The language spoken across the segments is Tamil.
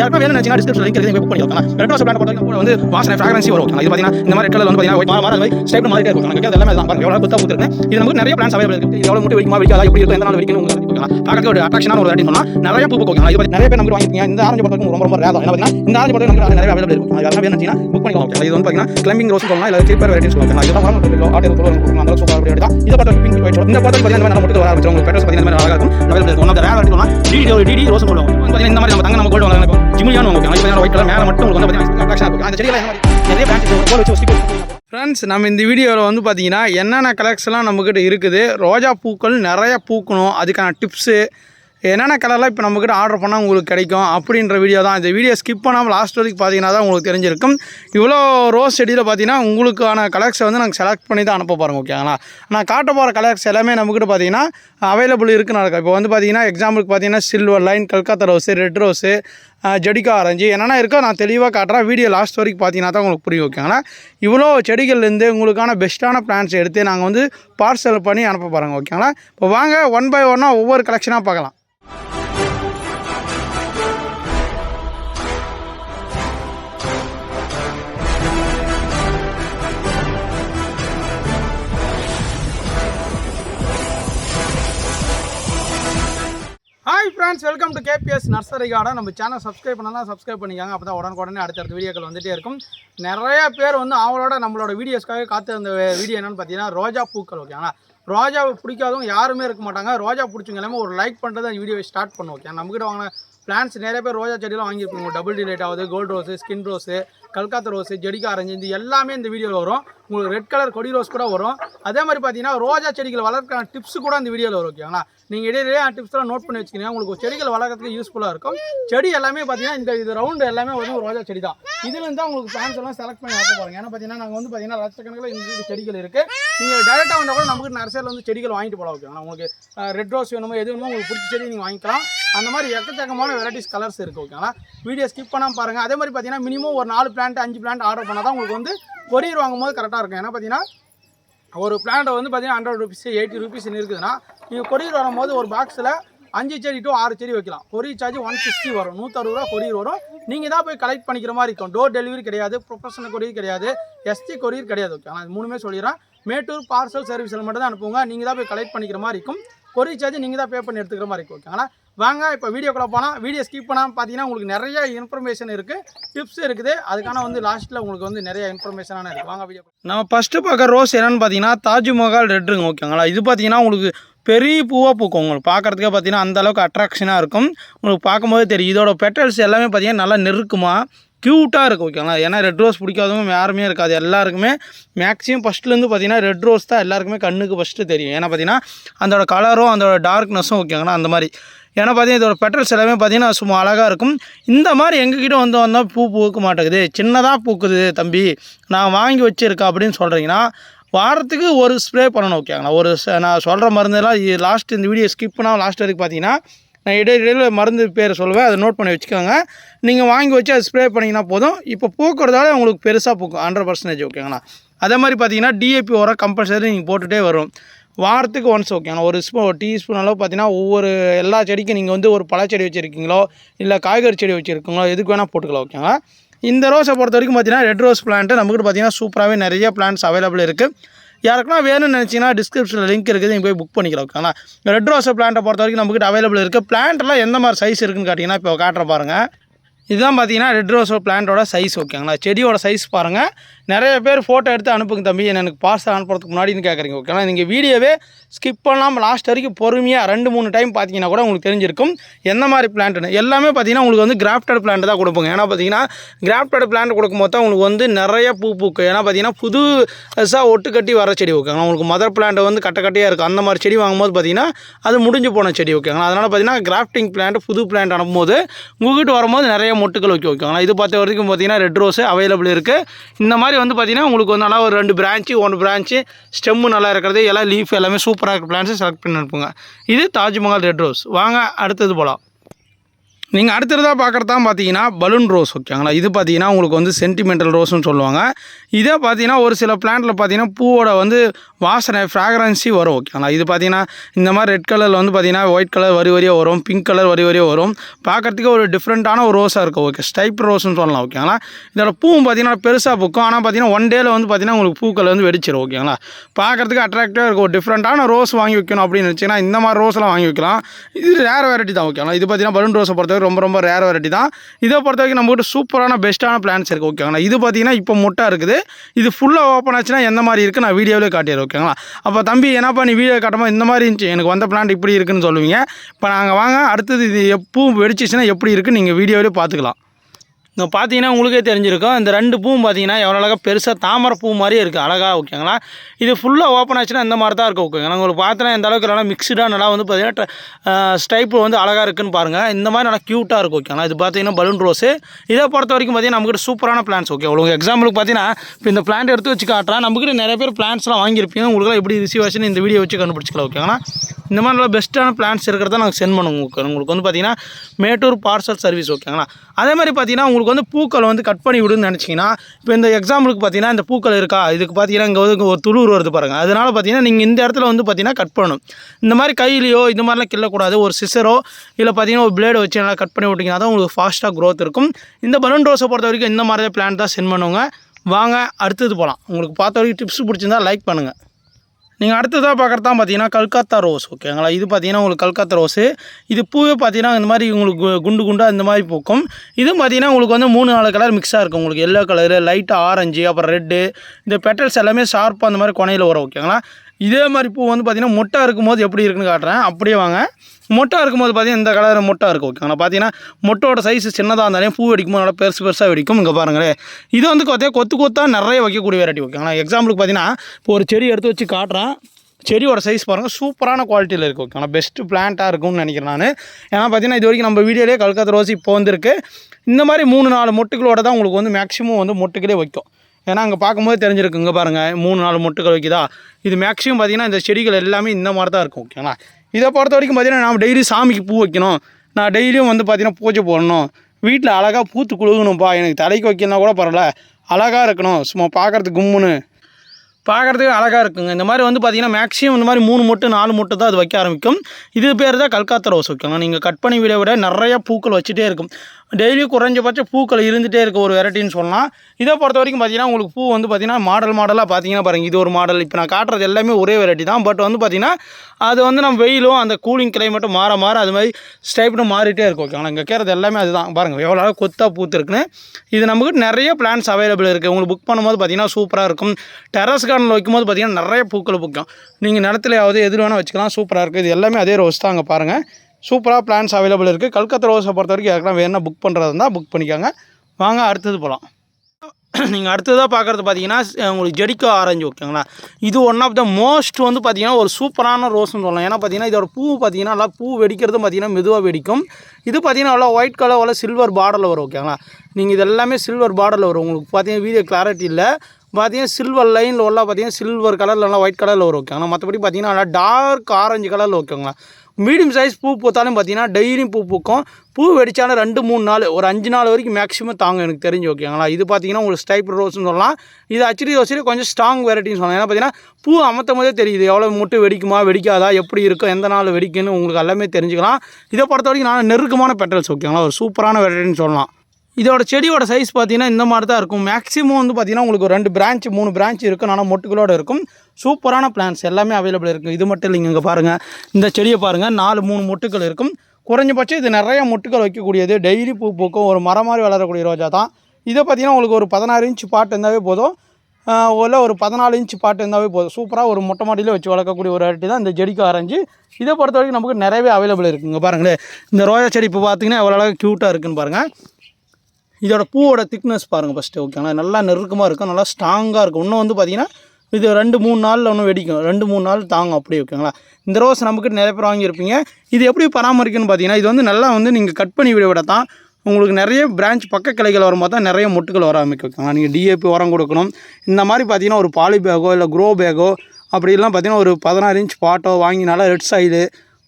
யாருக்கும் வேணும் நினச்சிங்கன்னா டிஸ்கிரிப்ஷன் லிங்க் இருக்குது புக் பண்ணிக்கலாம். ரெட் ரோஸ் பிளான் கூட வந்து வாசனை ஃப்ராக்ரன்சி வரும். இது பார்த்தீங்கன்னா இந்த மாதிரி ரெட் வந்து பார்த்தீங்கன்னா மாற மாதிரி ஸ்டெப் மாதிரி இருக்கும். எனக்கு எல்லாமே தான் பாருங்க எவ்வளோ குத்தா கொடுத்துருக்கேன் இது நமக்கு நிறைய பிளான்ஸ் அவைலபிள் இருக்குது எவ்வளோ மட்டும் வைக்குமா வைக்காதா எப்படி இருக்கும் எந்த நாள் வரைக்கும் உங்களுக்கு கொடுக்கலாம். பார்க்க ஒரு அட்ராக்ஷனான ஒரு அப்படின்னு சொன்னால் நிறைய பூ பூக்கும் இது பத்தி நிறைய பேர் நம்பி வாங்கிருக்கீங்க இந்த ஆரஞ்சு பக்கம் ரொம்ப ரொம்ப ரேதம் தான். என்ன இந்த ஆரஞ்சு பக்கம் நமக்கு நிறைய அவைலபிள் இருக்கும் அது எல்லாமே வேணும்னா புக் பண்ணிக்கலாம். இது வந்து பார்த்தீங்கன்னா கிளம்பிங் ரோஸ் சொல்லலாம் இல்லை சீப்பர் வெரைட்டிஸ் சொல்லலாம். இதெல்லாம் வாங்க ஆட்டோ கொடுக்கலாம் அந்த சூப்பர் அப்படி தான் இதை பார்த்து பிங்க் ஒயிட் இந்த பார்த்து பார்த்தீங்கன்னா நம்ம மட்டும் வர ஆரம்பிச்சோம் உங்களுக்கு பெட்ரோஸ் பார்த்தீங்கன்னா இந்த அழகாக இருக்கும். அவைலபிள் இருக்கும் one of the rare variety சொல்லலாம் டிடி ஒரு டிடி ரோஸ் சொல்லுவோம் இந்த மாதிரி நம்ம தங்க நம்ம கோல்டு வாங்க உங்களுக்கு ஒயிட் கலர் மேலே மட்டும் உங்களுக்கு வந்து பார்த்தீங்கன்னா அந்த செடியில் நிறைய வச்சு ஃப்ரெண்ட்ஸ் நம்ம இந்த வீடியோவில் வந்து பார்த்தீங்கன்னா என்னென்ன கலெக்ஷன்லாம் நம்மக்கிட்ட இருக்குது? ரோஜா பூக்கள் நிறைய பூக்கணும். அதுக்கான டிப்ஸு என்னென்ன கலர்லாம் இப்போ நம்மக்கிட்ட ஆர்டர் பண்ணால் உங்களுக்கு கிடைக்கும் அப்படின்ற வீடியோ தான். இந்த வீடியோ ஸ்கிப் பண்ணாமல் லாஸ்ட் வரைக்கும் பார்த்தீங்கன்னா தான் உங்களுக்கு தெரிஞ்சிருக்கும். இவ்வளோ ரோஸ் செடியில் பார்த்தீங்கன்னா உங்களுக்கான கலெக்ஷன் வந்து நாங்கள் செலக்ட் பண்ணி தான் அனுப்ப போகிறோம் ஓகேங்களா நான் காட்ட போகிற கலெக்ஷன் எல்லாமே நம்மக்கிட்ட பார்த்தீங்கன்னா அவைலபிள் இருக்குன்னு நடக்கும். இப்போ வந்து பார்த்தீங்கன்னா எக்ஸாம்பிளுக்கு பார்த்தீங்கன்னா silver line Calcutta rose red rose ஜடிக்கா orange. என்னென்ன இருக்கோ நான் தெளிவாக காட்டுறேன். வீடியோ லாஸ்ட் வரைக்கும் பார்த்தீங்கன்னா தான் உங்களுக்கு புரியும் ஓகேங்களா இவ்வளோ செடிகள்லேருந்து உங்களுக்கான பெஸ்ட்டான பிளான்ஸ் எடுத்து நாங்கள் வந்து பார்சல் பண்ணி அனுப்ப போகிறோங்க ஓகேங்களா இப்போ வாங்க ஒன் பை ஒன்னாக ஒவ்வொரு கலெக்ஷனாக பார்க்கலாம். Hi friends welcome to KPS nursery garden நம்ம சேனல் சப்ஸ்கிரைப் பண்ணலாம் சப்ஸ்கிரைப் பண்ணிக்காங்க. அப்போ தான் உடனுக்குடனே அடுத்தடுத்த வீடியோக்கள் வந்துட்டே இருக்கும். நிறைய பேர் வந்து அவங்களோட நம்மளோட வீடியோஸ்க்காக காத்திருந்த வீடியோ என்னன்னு பார்த்தீங்கன்னா ரோஜா பூக்கள் ஓகேங்களா ரோஜா பிடிக்காதவங்க யாருமே இருக்க மாட்டாங்க. ரோஜா பிடிச்சவங்க எல்லாமே ஒரு லைக் பண்ணுறது அந்த வீடியோவை ஸ்டார்ட் பண்ணும் ஓகே நம்மகிட்ட வாங்கின பிளான்ஸ் நிறைய பேர் ரோஜா செடியெலாம் வாங்கியிருப்போம் டபுள் டிலேட் ஆகுது gold rose skin rose Calcutta rose ஜெடிகா orange இது எல்லாமே இந்த வீடியோவில் வரும். உங்களுக்கு ரெட் கலர் கொடி ரோஸ் கூட வரும். அதே மாதிரி பார்த்தீங்கன்னா ரோஜா செடிகள் வளர்க்கிற டிப்ஸ் கூட அந்த வீடியோவில் வரும் ஓகேங்களா நீங்கள் இடையிலேயே டிப்ஸ்லாம் நோட் பண்ணி வச்சுக்கீங்க. உங்களுக்கு செடிகள் வளர்க்கறதுக்கு யூஸ்ஃபுல்லாக இருக்கும். செடி எல்லாமே பார்த்தீங்கன்னா இந்த இது ரவுண்டு எல்லாமே வந்து ரோஜா செடி தான் இதுலேருந்து தான் உங்களுக்கு பிளான்ஸ் எல்லாம் செலக்ட் பண்ணி வைக்க போகிறோம் ஏன்னா பார்த்தீங்கன்னா நாங்கள் வந்து பார்த்தீங்கன்னா லட்சக்கணக்கில் இந்த செடிகள் இருக்குது நீங்கள் டேரெக்டாக வந்தால் கூட நமக்கு நர்சரியில் வந்து செடிகள் வாங்கிட்டு போகலாம் ஓகேங்களா உங்களுக்கு ரெட் ரோஸ் வேணுமோ எது வேணுமோ உங்களுக்கு பிடிச்ச செடி நீங்கள் வாங்கிக்கலாம். அந்த மாதிரி எக்கச்சக்கமான வெரைட்டிஸ் கலர்ஸ் இருக்குது ஓகேங்களா வீடியோ ஸ்கிப் பண்ணாமல் பாருங்கள் அதே மாதிரி பார்த்தீங்கன்னா மினிமம் ஒரு நாலு பிளான்ட் அஞ்சு பிளான்ட் ஆர்டர் பண்ணால் தான் உங்களுக்கு வந்து கொரியர் வாங்கும்போது கரெக்டாக இருக்கும். ஏன்னா பார்த்தீங்கன்னா ஒரு பிளான்ட்டை வந்து பார்த்தீங்கன்னா ஹண்ட்ரட் ருபீஸ் எயிட்டி ருபீஸ் இருக்குதுன்னா நீங்கள் கொரியர் வரும்போது ஒரு பாக்ஸில் அஞ்சு செடி டு ஆறு செடி வைக்கலாம். கொரியர் சார்ஜ் ஒன் சிக்ஸ்டி வரும். நூற்றறுபது ரூபா கொரியர் வரும். நீங்கள் தான் போய் கலெக்ட் பண்ணிக்கிற மாதிரி இருக்கும். டோர் டெலிவரி கிடையாது ப்ரொஃபஷனல் கொரியர் கிடையாது எஸ்டி கொரியர் கிடையாது. ஓகே நான் மூணுமே சொல்லிடுறேன். மேட்டூர் பார்சல் சர்வீஸில் மட்டும் தான் அனுப்புங்க. நீங்கள் தான் போய் கலெக்ட் பண்ணிக்கிற மாதிரி இருக்கும். கொரியர் சார்ஜ் நீங்கள் தான் பே பண்ணி எடுத்துக்கிற மாதிரி இருக்கும். ஓகே ஆனால் வாங்க இப்போ வீடியோக்குள்ள போனால் வீடியோ ஸ்கிப் பண்ணாமல் பார்த்தீங்கன்னா உங்களுக்கு நிறைய இன்ஃபர்மேஷன் இருக்குது டிப்ஸ் இருக்குது. அதுக்கான வந்து லாஸ்ட்டில் உங்களுக்கு வந்து நிறைய இன்ஃபர்மேஷனான இருக்குது வாங்க வீடியோ நம்ம ஃபஸ்ட்டு பார்க்க ரோஸ் என்னன்னு பார்த்தீங்கன்னா தாஜ்மஹால் ரெட்டுங்க ஓகேங்களா இது பார்த்தீங்கன்னா உங்களுக்கு பெரிய பூவாக பூக்கும். உங்களுக்கு பார்க்குறதுக்கே பார்த்தீங்கன்னா அந்தளவுக்கு அட்ராக்ஷனாக இருக்கும். உங்களுக்கு பார்க்கும்போது தெரியும். இதோட பெட்டல்ஸ் எல்லாமே பார்த்தீங்கன்னா நல்லா நெருக்குமா? க்யூட்டாக இருக்கும் ஓகேங்களா ஏன்னா ரெட் ரோஸ் பிடிக்காதவங்க யாருமே இருக்காது. எல்லாருக்குமே மேக்ஸிமம் ஃபஸ்ட்லேருந்து பார்த்தீங்கன்னா ரெட் ரோஸ் தான் எல்லாருக்குமே கண்ணுக்கு ஃபஸ்ட்டு தெரியும். ஏன்னா பார்த்தீங்கன்னா அதோட கலரும் அதோட டார்க்னஸும் ஓகேங்களா அந்த மாதிரி. ஏன்னா பார்த்தீங்கன்னா இதோட பெட்ரோல் செலவே பார்த்தீங்கன்னா சும்மா அழகாக இருக்கும். இந்த மாதிரி எங்ககிட்ட வந்து வந்தால் பூ பூக்க மாட்டேங்குது. சின்னதாக பூக்குது தம்பி. நான் வாங்கி வச்சுருக்கேன் அப்படின்னு சொல்கிறீங்கன்னா வாரத்துக்கு ஒரு ஸ்ப்ரே பண்ணணும் ஓகேங்களா ஒரு நான் சொல்கிற மருந்தெல்லாம் லாஸ்ட் இந்த வீடியோ ஸ்கிப் பண்ணால் லாஸ்ட் வரைக்கும் பார்த்தீங்கன்னா நான் இடையிடையில் மருந்து பேர் சொல்லுவேன். அதை நோட் பண்ணி வச்சுக்கோங்க. நீங்கள் வாங்கி வச்சு அதை ஸ்ப்ரே பண்ணிங்கன்னா போதும். இப்போ பூக்கிறதால உங்களுக்கு பெருசாக பூக்கும். ஹண்ட்ரட் பர்சன்டேஜ் ஓகேங்களா அதே மாதிரி பார்த்தீங்கன்னா டிஏபி உரம் கம்பல்சரி நீங்கள் போட்டுகிட்டே வரும். வாரத்துக்கு ஒன்ஸ் ஓகேங்களா ஒரு ஸ்பூன் ஒரு டீஸ்பூன் அளவு பார்த்தீங்கன்னா ஒவ்வொரு எல்லா செடிக்கும் நீங்கள் வந்து ஒரு பழச்செடி வச்சுருக்கீங்களோ இல்லை காய்கறி செடி வச்சுருக்கீங்களோ எதுக்கு வேணால் போட்டுக்கலாம் ஓகேங்களா இந்த ரோஸை பொறுத்த வரைக்கும் பார்த்தீங்கன்னா ரெட் ரோஸ் பிளான்ட்டு நம்மக்கிட்ட பார்த்தீங்கன்னா சூப்பராகவே நிறைய பிளான்ட்ஸ் அவைலபிள் இருக்குது யாருக்குன்னா வேணும்னு நினச்சிங்கன்னா டிஸ்கிரிப்ஷனில் லிங்க் இருக்குது. நீங்கள் போய் புக் பண்ணிக்கலாம் ஓகேங்களா ரெட் ரோஸ் பிளான்ட்டை பொறுத்த வரைக்கும் நம்மகிட்ட அவைலபிள் இருக்குது பிளான்ட்லாம் எந்த மாதிரி சைஸ் இருக்குன்னு கேட்டிங்கன்னா இப்போ காட்டுற பாருங்கள் இதுதான் பார்த்தீங்கன்னா ரெட் ரோஸ் பிளான்ட்டோட சைஸ் ஓகேங்களா செடியோட சைஸ் பாருங்கள் நிறைய பேர் ஃபோட்டோ எடுத்து அனுப்புங்க தம்பி. எனக்கு பார்சல் அனுப்புறதுக்கு முன்னாடின்னு கேட்குறீங்க ஓகேங்களா நீங்கள் வீடியோவே ஸ்கிப் பண்ணாமல் லாஸ்ட் வரைக்கும் பொறுமையாக ரெண்டு மூணு டைம் பார்த்தீங்கன்னா கூட உங்களுக்கு தெரிஞ்சிருக்கும். எந்த மாதிரி பிளான்ட்னு எல்லாமே பார்த்தீங்கன்னா உங்களுக்கு வந்து கிராஃப்டட் பிளான்ட் தான் கொடுப்போங்க. ஏன்னா பார்த்தீங்கன்னா கிராஃப்டட் பிளான்ட் கொடுக்கும்போது தான் உங்களுக்கு வந்து நிறைய பூ பூக்கும். ஏன்னா பார்த்தீங்கன்னா புதுசாக ஒட்டு கட்டி வர செடி ஓகேங்களா உங்களுக்கு மதர் பிளான்ட் வந்து கட்ட கட்டையாக இருக்கும். அந்த மாதிரி செடி வாங்கும்போது பார்த்தீங்கன்னா அது முடிஞ்சு போன செடி ஓகேங்களா அதனால் பார்த்தீங்கன்னா கிராஃப்டிங் பிளான்ட் புது பிளான்ட் அனுப்பும்போது உங்ககிட்ட வரும்போது நிறைய மொட்டுக்கள் வைக்க ஓகேங்களா இது பார்த்த வரைக்கும் பார்த்தீங்கன்னா ரெட் ரோஸ் அவைலபிள் இருக்குது இந்த மாதிரி வந்து பார்த்திங்கன்னா உங்களுக்கு வந்து நல்லா ஒரு ரெண்டு பிரான்ச்சு ஒன்று பிரான்ச்சு ஸ்டெம்மு நல்லா இருக்கிறது எல்லாம் லீஃப் எல்லாமே சூப்பராக இருக்கிற பிளான்ஸை செலக்ட் பண்ணி அனுப்புங்க. இது தாஜ்மஹால் ரெட் ரோஸ் வாங்க அடுத்தது போகலாம் நீங்கள் அடுத்ததாக தான் பார்த்தீங்கன்னா பலூன் ரோஸ் ஓகேங்களா இது பார்த்தீங்கன்னா உங்களுக்கு வந்து சென்டிமெண்டல் ரோஸ்னு சொல்லுவாங்க. இதே பார்த்தீங்கன்னா ஒரு சில பிளான்ட்டில் பார்த்தீங்கன்னா பூவோட வந்து வாசனை ஃப்ராக்ரன்ஸி வரும் ஓகேங்களா இது பார்த்தீங்கன்னா இந்த மாதிரி ரெட் கலரில் வந்து பார்த்தீங்கன்னா ஒயிட் கலர் வரி வரியாக வரும் பிங்க் கலர் வரி வரியாக வரும். பார்க்குறதுக்கு ஒரு டிஃப்ரெண்ட்டான ஒரு ரோஸாக இருக்கும் ஓகே ஸ்டைப் ரோஸ்னு சொல்லலாம் ஓகேங்களா இதோட பூவும் பார்த்தீங்கன்னா பெருசாக பூக்கும். ஆனால் பார்த்தீங்கன்னா ஒன் டேயில் வந்து பார்த்தீங்கன்னா உங்களுக்கு பூக்கள் வந்து வெடிச்சிடும் ஓகேங்களா பார்க்குறதுக்கு அட்ராக்டிவாக இருக்கும். ஒரு டிஃப்ரெண்ட்டான ரோஸ் வாங்கி வைக்கணும் அப்படின்னு நினச்சிங்கன்னா இந்த மாதிரி ரோஸ்லாம் வாங்கி வைக்கலாம். இது ரேர் வெரைட்டி தான் ஓகேங்களா இது பார்த்தீங்கன்னா பலூன் ரோஸை பொறுத்தவரை ரொம்ப ரொம்ப ரேர் வெரைட்டி தான். இதை பொறுத்த வரைக்கும் நம்மகிட்ட சூப்பரான பெஸ்ட்டான பிளான்ஸ் இருக்குது ஓகேங்களா இது பார்த்தீங்கன்னா இப்போ முட்டை இருக்குது. இது ஃபுல்லாக ஓப்பன் ஆச்சுன்னா எந்த மாதிரி இருக்குது நான் வீடியோவிலே காட்டிடுறேன் ஓகேங்களா அப்போ தம்பி என்னப்பா நீ வீடியோ காட்டமா இந்த மாதிரி இருந்துச்சு? எனக்கு வந்த பிளான்ட் இப்படி இருக்குன்னு சொல்லுவீங்க. இப்போ நாங்கள் வாங்க அடுத்தது இது எப்பவும் வெடிச்சிச்சுன்னா எப்படி இருக்குன்னு நீங்கள் வீடியோவிலே பார்த்துக்கலாம் இங்கே பார்த்தீங்கன்னா உங்களுக்கே தெரிஞ்சிருக்கும். இந்த ரெண்டு பூவும் பார்த்தீங்கன்னா எவ்வளோ அழகாக பெருசாக தாமரை பூ மாதிரியே இருக்குது அழகாக ஓகேங்களா? இது ஃபுல்லாக ஓப்பன் ஆச்சுன்னா இந்த மாதிரி தான் இருக்கும் ஓகேங்களா? உங்களுக்கு பார்த்தோன்னா இந்த அளவுக்கு நல்லா மிக்ஸ்டாக நல்லா வந்து பார்த்தீங்கன்னா ஸ்டைப்பு வந்து அழகாக இருக்குன்னு பாருங்கள் இந்த மாதிரி நல்லா க்யூட்டாக இருக்கும் ஓகேங்களா? இது பார்த்தீங்கன்னா பலூன் ரோஸு இதை பொறுத்த வரைக்கும் பார்த்தீங்கன்னா நம்மக்கிட்ட சூப்பரான பிளான்ஸ் ஓகே. உங்களுக்கு எக்ஸாம்பிளுக்கு பார்த்தீங்கன்னா இப்போ இந்த பிளான்ட் எடுத்து வச்சு காட்டுறேன் நம்மக்கிட்ட நிறைய பேர் பிளான்ஸ்லாம் வாங்கியிருப்பீங்க. உங்களுக்குலாம் எப்படி ரிசீவ் ஆச்சுன்னு இந்த வீடியோ வச்சு கண்டுபிடிச்சிக்கலாம் ஓகேங்களா? இந்த மாதிரி நல்லா பெஸ்ட்டான பிளான்ஸ் இருக்கிறத நாங்கள் சென்ட் பண்ணுவோம் உங்களுக்கு உங்களுக்கு வந்து பார்த்தீங்கன்னா மேட்டூர் பார்சல் சர்வீஸ் ஓகேங்களா? அதே மாதிரி பார்த்தீங்கன்னா உங்களுக்கு வந்து பூக்களை வந்து கட் பண்ணி விடுன்னு நினச்சிங்கன்னா இப்போ இந்த எக்ஸாம்பிளுக்கு பார்த்தீங்கன்னா இந்த பூக்கள் இருக்கா? இதுக்கு பார்த்தீங்கன்னா இங்கே வந்து ஒரு துளுர் வருது பாருங்கள் அதனால் பார்த்தீங்கன்னா நீங்கள் இந்த இடத்துல வந்து பார்த்தீங்கன்னா கட் பண்ணணும். இந்த மாதிரி கையிலையோ இந்த மாதிரிலாம் கிள்ளக்கூடாது. ஒரு சிசரோ இல்லை பார்த்தீங்கன்னா ஒரு பிளேடு வச்சு நல்லா கட் பண்ணி விட்டிங்கன்னா தான் உங்களுக்கு ஃபாஸ்ட்டாக க்ரோத் இருக்கும். இந்த பலூன் ரோஸை பொறுத்த வரைக்கும் இந்த மாதிரி பிளான் தான் சென்ட் பண்ணுவாங்க. வாங்க அடுத்தது போகலாம் உங்களுக்கு பார்த்த வரைக்கும் டிப்ஸ் பிடிச்சிருந்தா லைக் பண்ணுங்கள் நீங்கள் அடுத்ததாக பார்க்குறதா பார்த்தீங்கன்னா கல்கத்தா ரோஸ் ஓகேங்களா? இது பார்த்தீங்கன்னா உங்களுக்கு கல்கத்தா ரோஸு. இது பூவே பார்த்தீங்கன்னா இந்த மாதிரி உங்களுக்கு கு- குண்டு குண்டாக இந்த மாதிரி பூக்கும். இதுவும் பார்த்தீங்கன்னா உங்களுக்கு வந்து மூணு நாலு கலர் மிக்ஸாக இருக்கும். உங்களுக்கு எல்லோ கலரு லைட்டு ஆரஞ்சு அப்புறம் ரெட்டு இந்த பெட்டல்ஸ் எல்லாமே ஷார்ப்பாக அந்த மாதிரி கொனையில் வரும் ஓகேங்களா? இதே மாதிரி பூ வந்து பார்த்திங்கன்னா மொட்டை இருக்கும்போது எப்படி இருக்குன்னு காட்டுறேன். அப்படியே வாங்க. மொட்டை இருக்கும்போது பார்த்தீங்கன்னா இந்த கலர் மொட்டை இருக்கும் ஓகேங்களா பார்த்தீங்கன்னா மொட்டோட சைஸ் சின்னதாக இருந்தாலே பூ வெடிக்கும்போது நல்லா பெருசு பெருசாக வெடிக்கும். இங்கே பாருங்களேன் இது வந்து பார்த்தீங்கன்னா கொத்து கொத்தாக நிறைய வைக்கக்கூடிய வெரைட்டி ஓகேங்களா எக்ஸாம்பிளுக்கு பார்த்தீங்கன்னா இப்போ ஒரு செடி எடுத்து வச்சு காட்டுறேன். செடியோட சைஸ் பாருங்கள் சூப்பரான குவாலிட்டியில் இருக்குது ஓகே ஆனால் பெஸ்ட்டு பிளான்ட்டாக இருக்கும்னு நினைக்கிறேன் நான். ஏன்னா பார்த்தீங்கன்னா இது வரைக்கும் நம்ம வீடியோலேயே கல்கத்தா ரோஸ் இப்போ வந்திருக்கு. இந்த மாதிரி மூணு நாலு மொட்டுகளோட தான் உங்களுக்கு வந்து மேக்ஸிமம் வந்து மொட்டுகளே வைக்கும். ஏன்னா அங்கே பார்க்கும்போது தெரிஞ்சிருக்கு இங்கே பாருங்கள் மூணு நாலு மொட்டுகள் வைக்குதா? இது மேக்ஸிமம் பார்த்திங்கன்னா இந்த செடிகள் எல்லாமே இந்த மாதிரி தான் இருக்கும் ஓகேங்களா இதை பொறுத்த வரைக்கும் பார்த்திங்கன்னா நாம் டெய்லி சாமிக்கு பூ வைக்கணும். நான் டெய்லியும் வந்து பார்த்தீங்கன்னா பூஜை போடணும். வீட்டில் அழகாக பூத்து குழுகணும்ப்பா எனக்கு தலைக்கு வைக்கணும்னா கூட பரவாயில்ல. அழகாக இருக்கணும். சும்மா பார்க்குறதுக்கு கும்முன்னு. பார்க்குறதுக்கு அழகாக இருக்குங்க. இந்த மாதிரி வந்து பார்த்தீங்கன்னா மேக்ஸிமம் இந்த மாதிரி மூணு மொட்டு நாலு மொட்டு தான் அது வைக்க ஆரம்பிக்கும். இது பேர் தான் கல்காத்தா ரோஸ் ஓகேங்களா நீங்கள் கட் பண்ணி விட விட நிறையா பூக்கள் வச்சுட்டே இருக்கும். டெய்லி குறைஞ்சபட்ச பூக்கள் இருந்துகிட்டே இருக்க ஒரு வெரைட்டின்னு சொல்லலாம் இதை பொறுத்த வரைக்கும் பார்த்தீங்கன்னா உங்களுக்கு பூ வந்து பார்த்திங்கன்னா மாடல் மாடலாக பார்த்தீங்கன்னா பாருங்கள் இது ஒரு மாடல் இப்போ நான் காட்டுறது எல்லாமே ஒரே வெரைட்டி தான். பட் வந்து பார்த்திங்கன்னா அது வந்து நம்ம வெயிலும் அந்த கூலிங் கிளைமேட்டும் மாற மாற அது மாதிரி ஸ்டைப்டும் மாறிட்டே இருக்கும். ஓகேங்களா? இங்கே கேட்குறது எல்லாமே அதுதான். பாருங்கள் எவ்வளோ அழகா கொத்தாக பூத்துருக்குன்னு. இது நமக்கு நிறைய பிளான்ஸ் அவைலபிள் இருக்குது உங்களுக்கு புக் பண்ணும்போது பார்த்தீங்கன்னா சூப்பராக இருக்கும். டெரஸ் கார்டனில் வைக்கும்போது பார்த்தீங்கன்னா நிறைய பூக்கள் பூக்கும். நீங்கள் நிலத்துலையாவது எதிர் வேணால் வச்சுக்கலாம். சூப்பராக இருக்குது இது எல்லாமே அதே ரோஸ் தான் அங்கே பாருங்கள் சூப்பராக பிளான்ஸ் அவைலபிள் இருக்குது கல்கத்தா ரோஸை பொறுத்த வரைக்கும் யாருக்கெல்லாம் வேணால் புக் பண்ணுறதா இருந்தால் புக் பண்ணிக்கோங்க. வாங்க அடுத்தது போகலாம் நீங்கள் அடுத்ததாக பார்க்குறது பார்த்தீங்கன்னா உங்களுக்கு ஜெடிக்கோ ஆரஞ்சு ஓகேங்களா? இது ஒன் ஆஃப் த மோஸ்ட் வந்து பார்த்தீங்கன்னா ஒரு சூப்பரான ரோஸ்னு சொல்லலாம். ஏன்னா பார்த்தீங்கன்னா இதோட பூ பார்த்தீங்கன்னா நல்லா பூ வெடிக்கிறதும் பார்த்தீங்கன்னா மெதுவாக வெடிக்கும். இது பார்த்தீங்கன்னா நல்லா ஒயிட் கலர் உள்ள சில்வர் பார்டரில் வரும் ஓகேங்களா? நீங்கள் இது எல்லாமே சில்வர் பார்டரில் வரும். உங்களுக்கு பார்த்தீங்கன்னா வீடியோ கிளாரிட்டி இல்லை. பார்த்தீங்கன்னா சில்வர் லைனில் உள்ள பார்த்தீங்கன்னா சில்வர் கலரில் நல்லா ஒயிட் கலரில் ஒரு ஓகேங்களா மற்றபடி பார்த்தீங்கன்னா நல்லா டார்க் ஆரஞ்சு கலரில் ஓகேங்களா மீடியம் சைஸ் பூ பூத்தாலும் பார்த்தீங்கன்னா டெய்லியும் பூ பூக்கும். பூ வெடித்தாலும் ரெண்டு மூணு நாள் ஒரு அஞ்சு நாள் வரைக்கும் மேக்ஸிமம் தாங்க எனக்கு தெரிஞ்சு ஓகேங்களா இது பார்த்தீங்கன்னா உங்களுக்கு ஸ்டைப் ரோஸ்னு சொல்லலாம். இது அச்சடி ரோஸ்லேயே கொஞ்சம் ஸ்ட்ராங் வெரைட்டின்னு சொல்லலாம். ஏன்னா பார்த்தீங்கன்னா பூ அமர்த்தும் போதே தெரியுது எவ்வளோ முட்டு வெடிக்குமா வெடிக்காதா எப்படி இருக்கும் எந்த நாள் வெடிக்குன்னு உங்களுக்கு எல்லாமே தெரிஞ்சுக்கலாம். இதை பொறுத்த வரைக்கும் நான் நெருக்கமான பெட்டல்ஸ் ஓகேங்களா ஒரு சூப்பரான வெரைட்டின்னு சொல்லலாம். இதோட செடியோட சைஸ் பார்த்தீங்கன்னா இந்த மாதிரி தான் இருக்கும். மேக்ஸிமம் வந்து பார்த்தீங்கன்னா உங்களுக்கு ஒரு ரெண்டு பிரான்ச் மூணு பிரான்ச் இருக்கும் ஆனால் மொட்டுகளோடு இருக்கும். சூப்பரான பிளான்ஸ் எல்லாமே அவைலபிள் இருக்குது இது மட்டும் இல்லைங்க இங்கே பாருங்கள் இந்த செடியை பாருங்கள் நாலு மூணு மொட்டுகள் இருக்கும். குறைஞ்சபட்சம் இது நிறைய மொட்டுகள் வைக்கக்கூடியது. டெய்லி பூ பூக்கும். ஒரு மரம் மாதிரி வளரக்கூடிய ரோஜா தான். இதை பார்த்தீங்கன்னா உங்களுக்கு ஒரு பதினாறு இன்ச் பாட்டு இருந்தாவே போதும். இல்லை ஒரு பதினாலு இன்ச் பாட்டு இருந்தாவே போதும். சூப்பராக ஒரு மொட்டை மாடியிலே வச்சு வளர்க்கக்கூடிய ஒரு வெரைட்டி தான் இந்த செடிக்கு ஆரஞ்சு இதை பொறுத்த வரைக்கும் நமக்கு நிறையவே அவைலபிள் இருக்குங்க பாருங்களேன். இந்த ரோஜா செடி இப்போ பார்த்தீங்கன்னா எவ்வளோ அழகாக க்யூட்டாக இருக்குன்னு பாருங்கள் இதோட பூவோட திக்னஸ் பாருங்கள் ஃபஸ்ட்டு ஓகேங்களா நல்லா நெருக்கமாக இருக்கும் நல்லா ஸ்ட்ராங்காக இருக்கும். இன்னும் வந்து பார்த்தீங்கன்னா இது ரெண்டு மூணு நாளில் ஒன்றும் வெடிக்கும். ரெண்டு மூணு நாள் தாங்கும் அப்படியே ஓகேங்களா இந்த ரோஸ் நம்மக்கிட்ட நிறைய பேர் வாங்கியிருப்பீங்க. இது எப்படி பராமரிக்கணும்னு பார்த்தீங்கன்னா இது வந்து நல்லா வந்து நீங்கள் கட் பண்ணி விட விட தான் உங்களுக்கு நிறைய பிரான்ச் பக்க கிளைகள் வரும்போது தான் நிறைய முட்டுகள் வர ஆரம்பிக்கும் ஓகேங்களா நீங்கள் டிஏபி உரம் கொடுக்கணும். இந்த மாதிரி பார்த்தீங்கன்னா ஒரு பாலி பேக்கோ இல்லை க்ரோ பேக்கோ அப்படிலாம் பார்த்தீங்கன்னா ஒரு பதினாறு இன்ச் பாட்டோ வாங்கினால ரெட் சைடு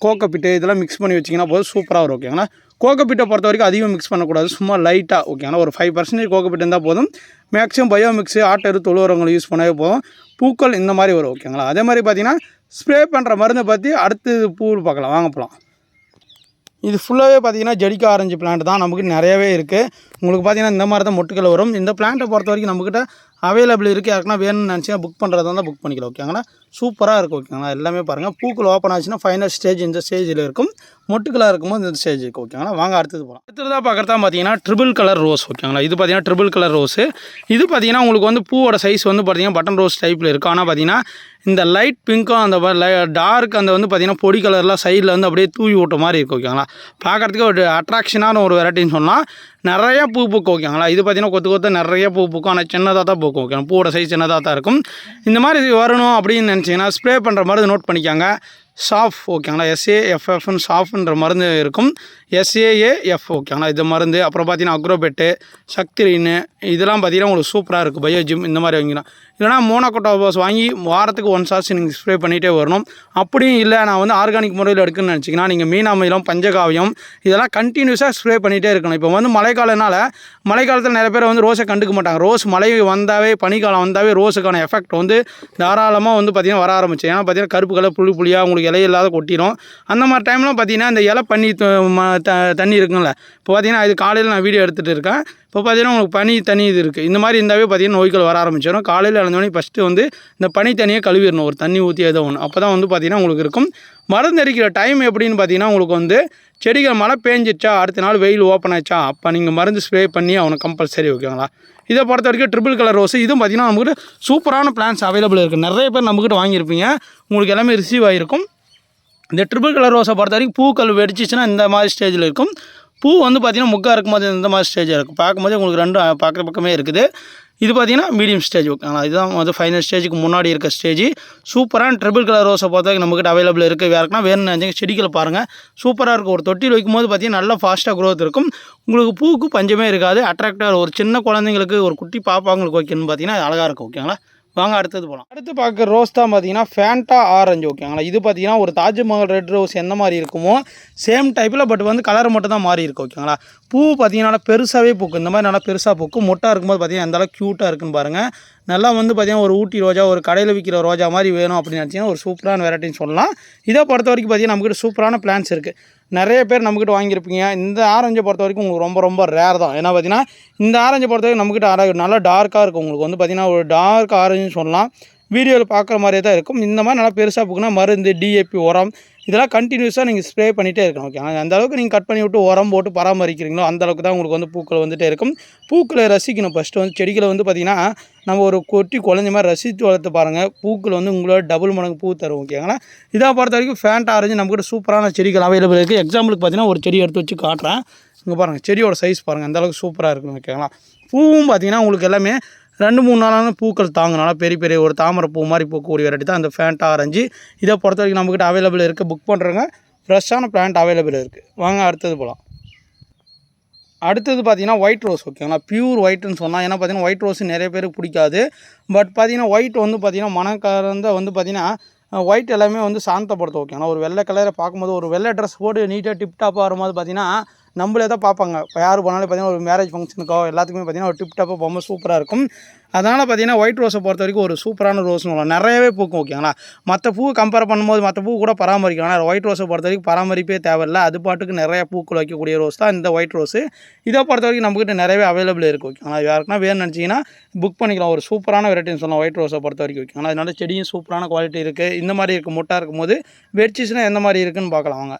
கோக்கப்பிட்டு இதெல்லாம் மிக்ஸ் பண்ணி வச்சிங்கன்னா போதும் சூப்பராக வரும் ஓகேங்களா கோகோபிட்டை பொறுத்த வரைக்கும் அதிகம் மிக்ஸ் பண்ணக்கூடாது. சும்மா லைட்டாக ஓகே ஆனால் ஒரு ஃபைவ் பர்சன்டேஜ் கோகோபிட் இருந்தால் போதும். மேக்ஸிமம் பயோ மிக்ஸு ஆட்டரு தொழுவுறவங்களை யூஸ் பண்ணவே போதும். பூக்கள் இந்த மாதிரி வரும் ஓகேங்களா அதே மாதிரி பார்த்தீங்கன்னா ஸ்ப்ரே பண்ணுற மருந்தை பற்றி அடுத்து பூ பார்க்கலாம். வாங்க போகலாம் இது ஃபுல்லாகவே பார்த்தீங்கன்னா ஜடிக்க ஆரஞ்சு பிளான்ட் தான் நமக்கு நிறையவே இருக்குது உங்களுக்கு பார்த்தீங்கன்னா இந்த மாதிரி தான் மொட்டுக்கள் வரும். இந்த பிளான்ட்டை பொறுத்த வரைக்கும் நம்மக்கிட்ட அவைலபிள் இருக்குது யாருக்குன்னா வேணும்னு நினச்சினா புக் பண்ணுறதா இருந்தால் புக் பண்ணிக்கலாம் ஓகேங்களா சூப்பராக இருக்கும் ஓகேங்களா எல்லாமே பாருங்கள் பூக்கள் ஓப்பன் ஆச்சுன்னா ஃபைனல் ஸ்டேஜ் இந்த ஸ்டேஜில் இருக்கும். மொட்டுக்களாக இருக்கும்போது இந்த ஸ்டேஜ் ஓகேங்களா வாங்க அடுத்தது போகலாம் அடுத்ததாக பார்க்குறதா பார்த்தீங்கன்னா ட்ரிபிள் கலர் ரோஸ் ஓகேங்களா இது பார்த்தீங்கன்னா ட்ரிபிள் கலர் ரோஸு இது பார்த்தீங்கன்னா உங்களுக்கு வந்து பூவோட சைஸ் வந்து பார்த்தீங்கன்னா பட்டன் ரோஸ் டைப்பில் இருக்கும் ஆனால் பார்த்தீங்கன்னா இந்த லைட் பிங்க்கும் அந்த டார்க் அந்த வந்து பார்த்தீங்கன்னா பொடி கலர்லாம் சைடில் வந்து அப்படியே தூவி விட்ட மாதிரி இருக்கும் ஓகேங்களா பார்க்குறதுக்கு ஒரு அட்ராக்ஷனான ஒரு வெரைட்டின்னு சொன்னால் நிறைய பூ பூக்கும் ஓகேங்களா இது பார்த்தீங்கன்னா கொத்து கொத்து நிறைய பூ பூக்கும். ஆனால் சின்னதாக தான் பூக்கும் ஓகேங்களா பூவோட சைஸ் சின்னதாக தான் இருக்கும். இந்த மாதிரி வரணும் அப்படின்னு நினச்சிங்கன்னா ஸ்ப்ரே பண்ணுற மாதிரி நோட் பண்ணிக்காங்க. சாஃப் ஓகேங்களா எஸ்ஏஎஃப்எஃப்னு சாஃப்ன்ற மருந்து இருக்கும். எஸ்ஏஏஎஃப் ஓகேங்களா இது மருந்து அப்புறம் பார்த்தீங்கன்னா அக்ரோபெட்டு சக்திரின்னு இதெல்லாம் பார்த்தீங்கன்னா உங்களுக்கு சூப்பராக இருக்குது பயோஜிம் இந்த மாதிரி வாங்கிக்கலாம். இல்லைனா மோனோகோட்டோபாஸ் வாங்கி வாரத்துக்கு ஒன் சார்ஸ் நீங்கள் ஸ்ப்ரே பண்ணிகிட்டே வரணும். அப்படியும் இல்லை நான் வந்து ஆர்கானிக் முறையில் எடுக்கணும்னு நினச்சிங்கன்னா நீங்கள் மீனாமயிலம் பஞ்சகாவியம் இதெல்லாம் கண்டினியூஸாக ஸ்ப்ரே பண்ணிகிட்டே இருக்கணும். இப்போ வந்து மழைக்காலனால மழைக்காலத்தில் நிறைய பேர் வந்து ரோஸை கண்டுக்க மாட்டாங்க. ரோஸ் மழை வந்தாவே பனிக்காலம் வந்தாவே ரோஸுக்கான எஃபெக்ட் வந்து தாராளமாக வந்து பார்த்திங்கன்னா வர ஆரம்பிச்சு. ஏன்னா பார்த்தீங்கன்னா கருப்பு கலர் புள்ளி புள்ளியாக உங்களுக்கு இலையில்லாத இல்லாத கொட்டிடும் அந்த மாதிரி டைம்லாம் பார்த்தீங்கன்னா இந்த இலை பண்ணி த- தண்ணி இருக்குங்கள இப்போ பார்த்தீங்கன்னா இது காலையில் நான் வீடியோ எடுத்துகிட்டு இருக்கேன். இப்போ பார்த்தீங்கன்னா உங்களுக்கு பனி தண்ணி இது இருக்குது இந்த மாதிரி இருந்தாவே பார்த்தீங்கன்னா நோய்கள் வர ஆரம்பிச்சிடும். காலையில் இழந்தோடனே ஃபஸ்ட்டு வந்து இந்த பனி தண்ணியை கழுவிடணும். ஒரு தண்ணி ஊற்றி ஏதோ ஒன்று அப்போ தான் வந்து பார்த்தீங்கன்னா உங்களுக்கு இருக்கும். மருந்து அடிக்கிற டைம் எப்படின்னு பார்த்தீங்கன்னா உங்களுக்கு வந்து செடிகள் மழை பேஞ்சிச்சா அடுத்த நாள் வெயில் ஓப்பன் ஆச்சா அப்போ நீங்கள் மருந்து ஸ்ப்ரே பண்ணி அவனுக்கு கம்பல்சரி ஓகேங்களா இதை பொறுத்த வரைக்கும் ட்ரிபிள் கலர் ரோஸ் இதுவும் பார்த்தீங்கன்னா நம்மகிட்ட சூப்பரான பிளான்ஸ் அவைலபிள் இருக்குது நிறைய பேர் நம்மக்கிட்ட வாங்கியிருப்பீங்க. உங்களுக்கு எல்லாமே ரிசீவ் ஆகிருக்கும் இந்த ட்ரிபிள் கலர் ரோஸை பொறுத்த வரைக்கும் பூக்கள் வெடிச்சிச்சுன்னா இந்த மாதிரி ஸ்டேஜில் இருக்கும். பூ வந்து பார்த்திங்கன்னா முக்கா இருக்கும்போது இந்த மாதிரி ஸ்டேஜாக இருக்கும். பார்க்கும்போது உங்களுக்கு ரெண்டும் பார்க்குற பக்கமே இருக்குது. இது பார்த்தீங்கன்னா மீடியம் ஸ்டேஜ் ஓகேங்களா இதுதான் வந்து ஃபைனல் ஸ்டேஜுக்கு முன்னாடி இருக்க ஸ்டேஜ் சூப்பரான ட்ரிபிள் கலர் ரோஸை பார்த்தா நம்மக்கிட்ட அவைலபிள் இருக்குது வேறுக்குன்னா வேணும்னு நினச்சிங்க செடிகளை பாருங்கள் சூப்பராக இருக்கும். ஒரு தொட்டியில் வைக்கும்போது பார்த்தீங்கன்னா நல்லா ஃபாஸ்ட்டாக க்ரோத் இருக்கும். உங்களுக்கு பூக்கு பஞ்சமே இருக்காது. அட்ராக்டாக ஒரு சின்ன குழந்தைங்களுக்கு ஒரு குட்டி பாப்பாங்களுக்கு ஓகேன்னு பார்த்தீங்கன்னா அழகாக இருக்கும் ஓகேங்களா? வாங்க அடுத்தது போகலாம் அடுத்து பார்க்குற ரோஸ் தான் பார்த்தீங்கன்னா ஃபேண்டா ஆரஞ்சு ஓகேங்களா இது பார்த்தீங்கன்னா ஒரு தாஜ்மஹால் ரெட் ரோஸ் எந்த மாதிரி இருக்குமோ சேம் டைப்பில் பட் வந்து கலர் மட்டும் தான் மாறி இருக்கு ஓகேங்களா பூ பார்த்தீங்கன்னா நல்லா பெருசாகவே பூக்கும். இந்த மாதிரி நல்லா பெருசாக பூக்கும். மொட்டாக இருக்கும்போது பார்த்தீங்கன்னா எந்த அளவுக்கு க்யூட்டாக இருக்குன்னு பாருங்கள் நல்லா வந்து பார்த்தீங்கன்னா ஒரு ஊட்டி ரோஜா ஒரு கடையில் விற்கிற ரோஜா மாதிரி வேணும் அப்படின்னு நினச்சிங்கன்னா ஒரு சூப்பரான வெரைட்டின்னு சொல்லலாம். இதை பொறுத்த வரைக்கும் பார்த்தீங்கன்னா நம்மக்கிட்ட சூப்பரான பிளான்ஸ் இருக்குது நிறைய பேர் நம்மக்கிட்ட வாங்கியிருப்பீங்க. இந்த ஆரஞ்சை பொறுத்த வரைக்கும் உங்களுக்கு ரொம்ப ரொம்ப ரேர் தான். ஏன்னா பார்த்தீங்கன்னா இந்த ஆரஞ்சை பொறுத்த வரைக்கும் நம்மக்கிட்ட ஆர- நல்லா டார்க்காக இருக்கும் உங்களுக்கு வந்து பார்த்தீங்கன்னா ஒரு டார்க் ஆரஞ்சுன்னு சொல்லலாம். வீடியோவில் பார்க்குற மாதிரியே தான் இருக்கும். இந்த மாதிரி நல்லா பெருசாக போக்குனா மருந்து டிஏபி உரம் இதெல்லாம் கண்டினியூஸாக நீங்கள் ஸ்ப்ரே பண்ணிகிட்டே இருக்கணும். ஓகே அந்த அளவுக்கு நீங்கள் கட் பண்ணி விட்டு உரம் போட்டு பராமரிக்கிறீங்களோ அந்த அளவுக்கு தான் உங்களுக்கு வந்து பூக்கள் வந்துகிட்டே இருக்கும். பூக்களை ரசிக்கணும் ஃபஸ்ட்டு வந்து செடிகளை வந்து பார்த்திங்கன்னா நம்ம ஒரு கொட்டி குழஞ்ச மாதிரி ரசித்து வளர்த்து பாருங்கள் பூக்கள் வந்து உங்களோட டபுள் மடங்கு பூ தரும் ஓகேங்களா இதை பொறுத்த வரைக்கும் ஃபேண்ட் ஆரஞ்சு நம்மக்கிட்ட சூப்பரான செடிகள் அவைலபிள் இருக்குது எக்ஸாம்பிளுக்கு பார்த்தீங்கன்னா ஒரு செடி எடுத்து வச்சு காட்டுறேன். இங்கே பாருங்கள் செடியோட சைஸ் பாருங்கள் அந்த அளவுக்கு சூப்பராக இருக்கும் ஓகேங்களா பூவும் பார்த்தீங்கன்னா உங்களுக்கு எல்லாமே ரெண்டு மூணு நாளான பூக்கள் தாங்கனால பெரிய பெரிய ஒரு தாமரை பூ மாதிரி பூக்கக்கூடிய வெரைட்டி தான் அந்த ஃபேண்ட் ஆரஞ்சு இதை பொறுத்த வரைக்கும் நம்மக்கிட்ட அவைலபிள் இருக்குது புக் பண்ணுறவங்க ஃப்ரெஷ்ஷான பிளான்ட் அவைலபிள் இருக்குது வாங்க அடுத்தது போகலாம் அடுத்தது பார்த்தீங்கன்னா ஒயிட் ரோஸ் ஓகேங்களா பியூர் ஒயிட்னு சொன்னால் ஏன்னா பார்த்தீங்கன்னா ஒயிட் ரோஸ் நிறைய பேருக்கு பிடிக்காது. பட் பார்த்திங்கன்னா ஒயிட் வந்து பார்த்திங்கன்னா மனக்காரந்த வந்து பார்த்தீங்கன்னா ஒயிட் எல்லாமே வந்து சாந்தப்படுத்தும் ஓகேங்களா ஒரு வெள்ளை கலரை பார்க்கும்போது ஒரு வெள்ளை ட்ரெஸ் போட்டு நீட்டாக டிப்டாப்பாக வரும்போது பார்த்தீங்கன்னா நம்மளே தான் பார்ப்பாங்க. இப்போ யார் போனாலும் பார்த்தீங்கன்னா ஒரு மேரேஜ் ஃபங்க்ஷனுக்கோ எல்லாத்துக்குமே பார்த்தீங்கன்னா ஒரு டிப் டிப்டாப்பாக பொம்மை சூப்பராக இருக்கும். அதனால் பார்த்தீங்கன்னா ஒயிட் ரோஸை பொறுத்த வரைக்கும் ஒரு சூப்பரான ரோஸ்னு சொல்லலாம். நிறையவே பூக்கும் ஓகேங்களா மற்ற பூ கம்பேர் பண்ணும்போது மற்ற பூ கூட பராமரிக்கலாம். ஆனால் ஒயிட் ரோஸை பொறுத்த வரைக்கும் பராமரிப்பே தேவையில்லை. அது பாட்டுக்கு நிறைய பூக்கள் வைக்கக்கூடிய ரோஸ் தான் இந்த ஒயிட் ரோஸு இதை பொறுத்த வரைக்கும் நம்மக்கிட்ட நிறையவே அவைலபிள் இருக்குது ஓகேங்களா யாருக்குன்னா வேணும்னு நினச்சிங்கன்னா புக் பண்ணிக்கலாம். ஒரு சூப்பரான வெரைட்டின்னு சொல்லலாம் ஒயிட் ரோஸை பொறுத்த வரைக்கும் ஓகேங்களா அதனால செடியும் சூப்பரான குவாலிட்டி இருக்குது இந்த மாதிரி இருக்குது மொட்டாக இருக்கும்போது வெடிச்சிச்சுன்னா எந்த மாதிரி இருக்குன்னு பார்க்கலாம் அவங்க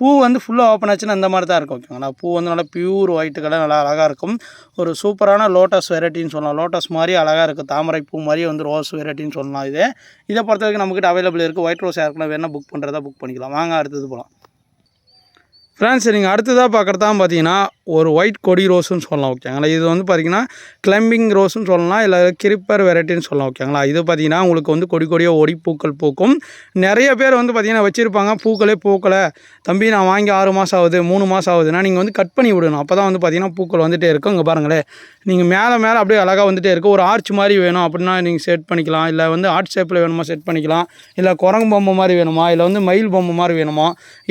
பூ வந்து ஃபுல்லாக ஓப்பன் ஆச்சுன்னா இந்த மாதிரி தான் இருக்கும் ஓகேங்களா? பூ வந்து நல்லா பியூர் ஒயிட் கலர் நல்லா அழகாக இருக்கும். ஒரு சூப்பரான லோட்டஸ் வெரைட்டின்னு சொல்லலாம். லோட்டஸ் மாதிரி அழகாக இருக்குது தாமரை பூ மாதிரி வந்து ரோஸ் வெரைட்டின்னு சொல்லலாம் இது. இதை பொறுத்த வரைக்கும் நம்மக்கிட்ட அவைலபிள் இருக்குது ஒயிட் ரோஸ் யாருக்குன்னா வேணால் புக் பண்ணுறதா புக் பண்ணிக்கலாம். வாங்க அடுத்தது போகலாம் ஃப்ரெண்ட்ஸ் நீங்கள் அடுத்ததாக பார்க்குறதா பார்த்தீங்கன்னா ஒரு ஒயிட் கொடி ரோஸுன்னு சொல்லலாம் ஓகேங்களா இது வந்து பார்த்தீங்கன்னா கிளம்பிங் ரோஸ்னு சொல்லலாம் இல்லை கிரிப்பர் வெரைட்டின்னு சொல்லலாம் ஓகேங்களா இது பார்த்தீங்கன்னா உங்களுக்கு வந்து கொடி கொடியாக ஒடி பூக்கள் பூக்கும். நிறைய பேர் வந்து பார்த்தீங்கன்னா வச்சுருப்பாங்க பூக்களே பூக்களை தம்பி நான் வாங்கி ஆறு மாதம் ஆகுது மூணு மாதம் ஆகுதுன்னா நீங்கள் வந்து கட் பண்ணி விடணும். அப்போ தான் வந்து பார்த்தீங்கன்னா பூக்கள் வந்துகிட்டே இருக்கும். இங்கே பாருங்களேன். நீங்கள் மேலே மேலே அப்படியே அழகாக வந்துகிட்டே இருக்கும் ஒரு ஆர்ச் மாதிரி வேணும் அப்படின்னா நீங்கள் செட் பண்ணிக்கலாம். இல்லை வந்து ஆர்ட் ஷேப்பில் வேணுமா செட் பண்ணிக்கலாம். இல்லை குரங்கு பொம்மை மாதிரி வேணுமா? இல்லை வந்து மயில் பொம்மை மாதிரி வேணுமா?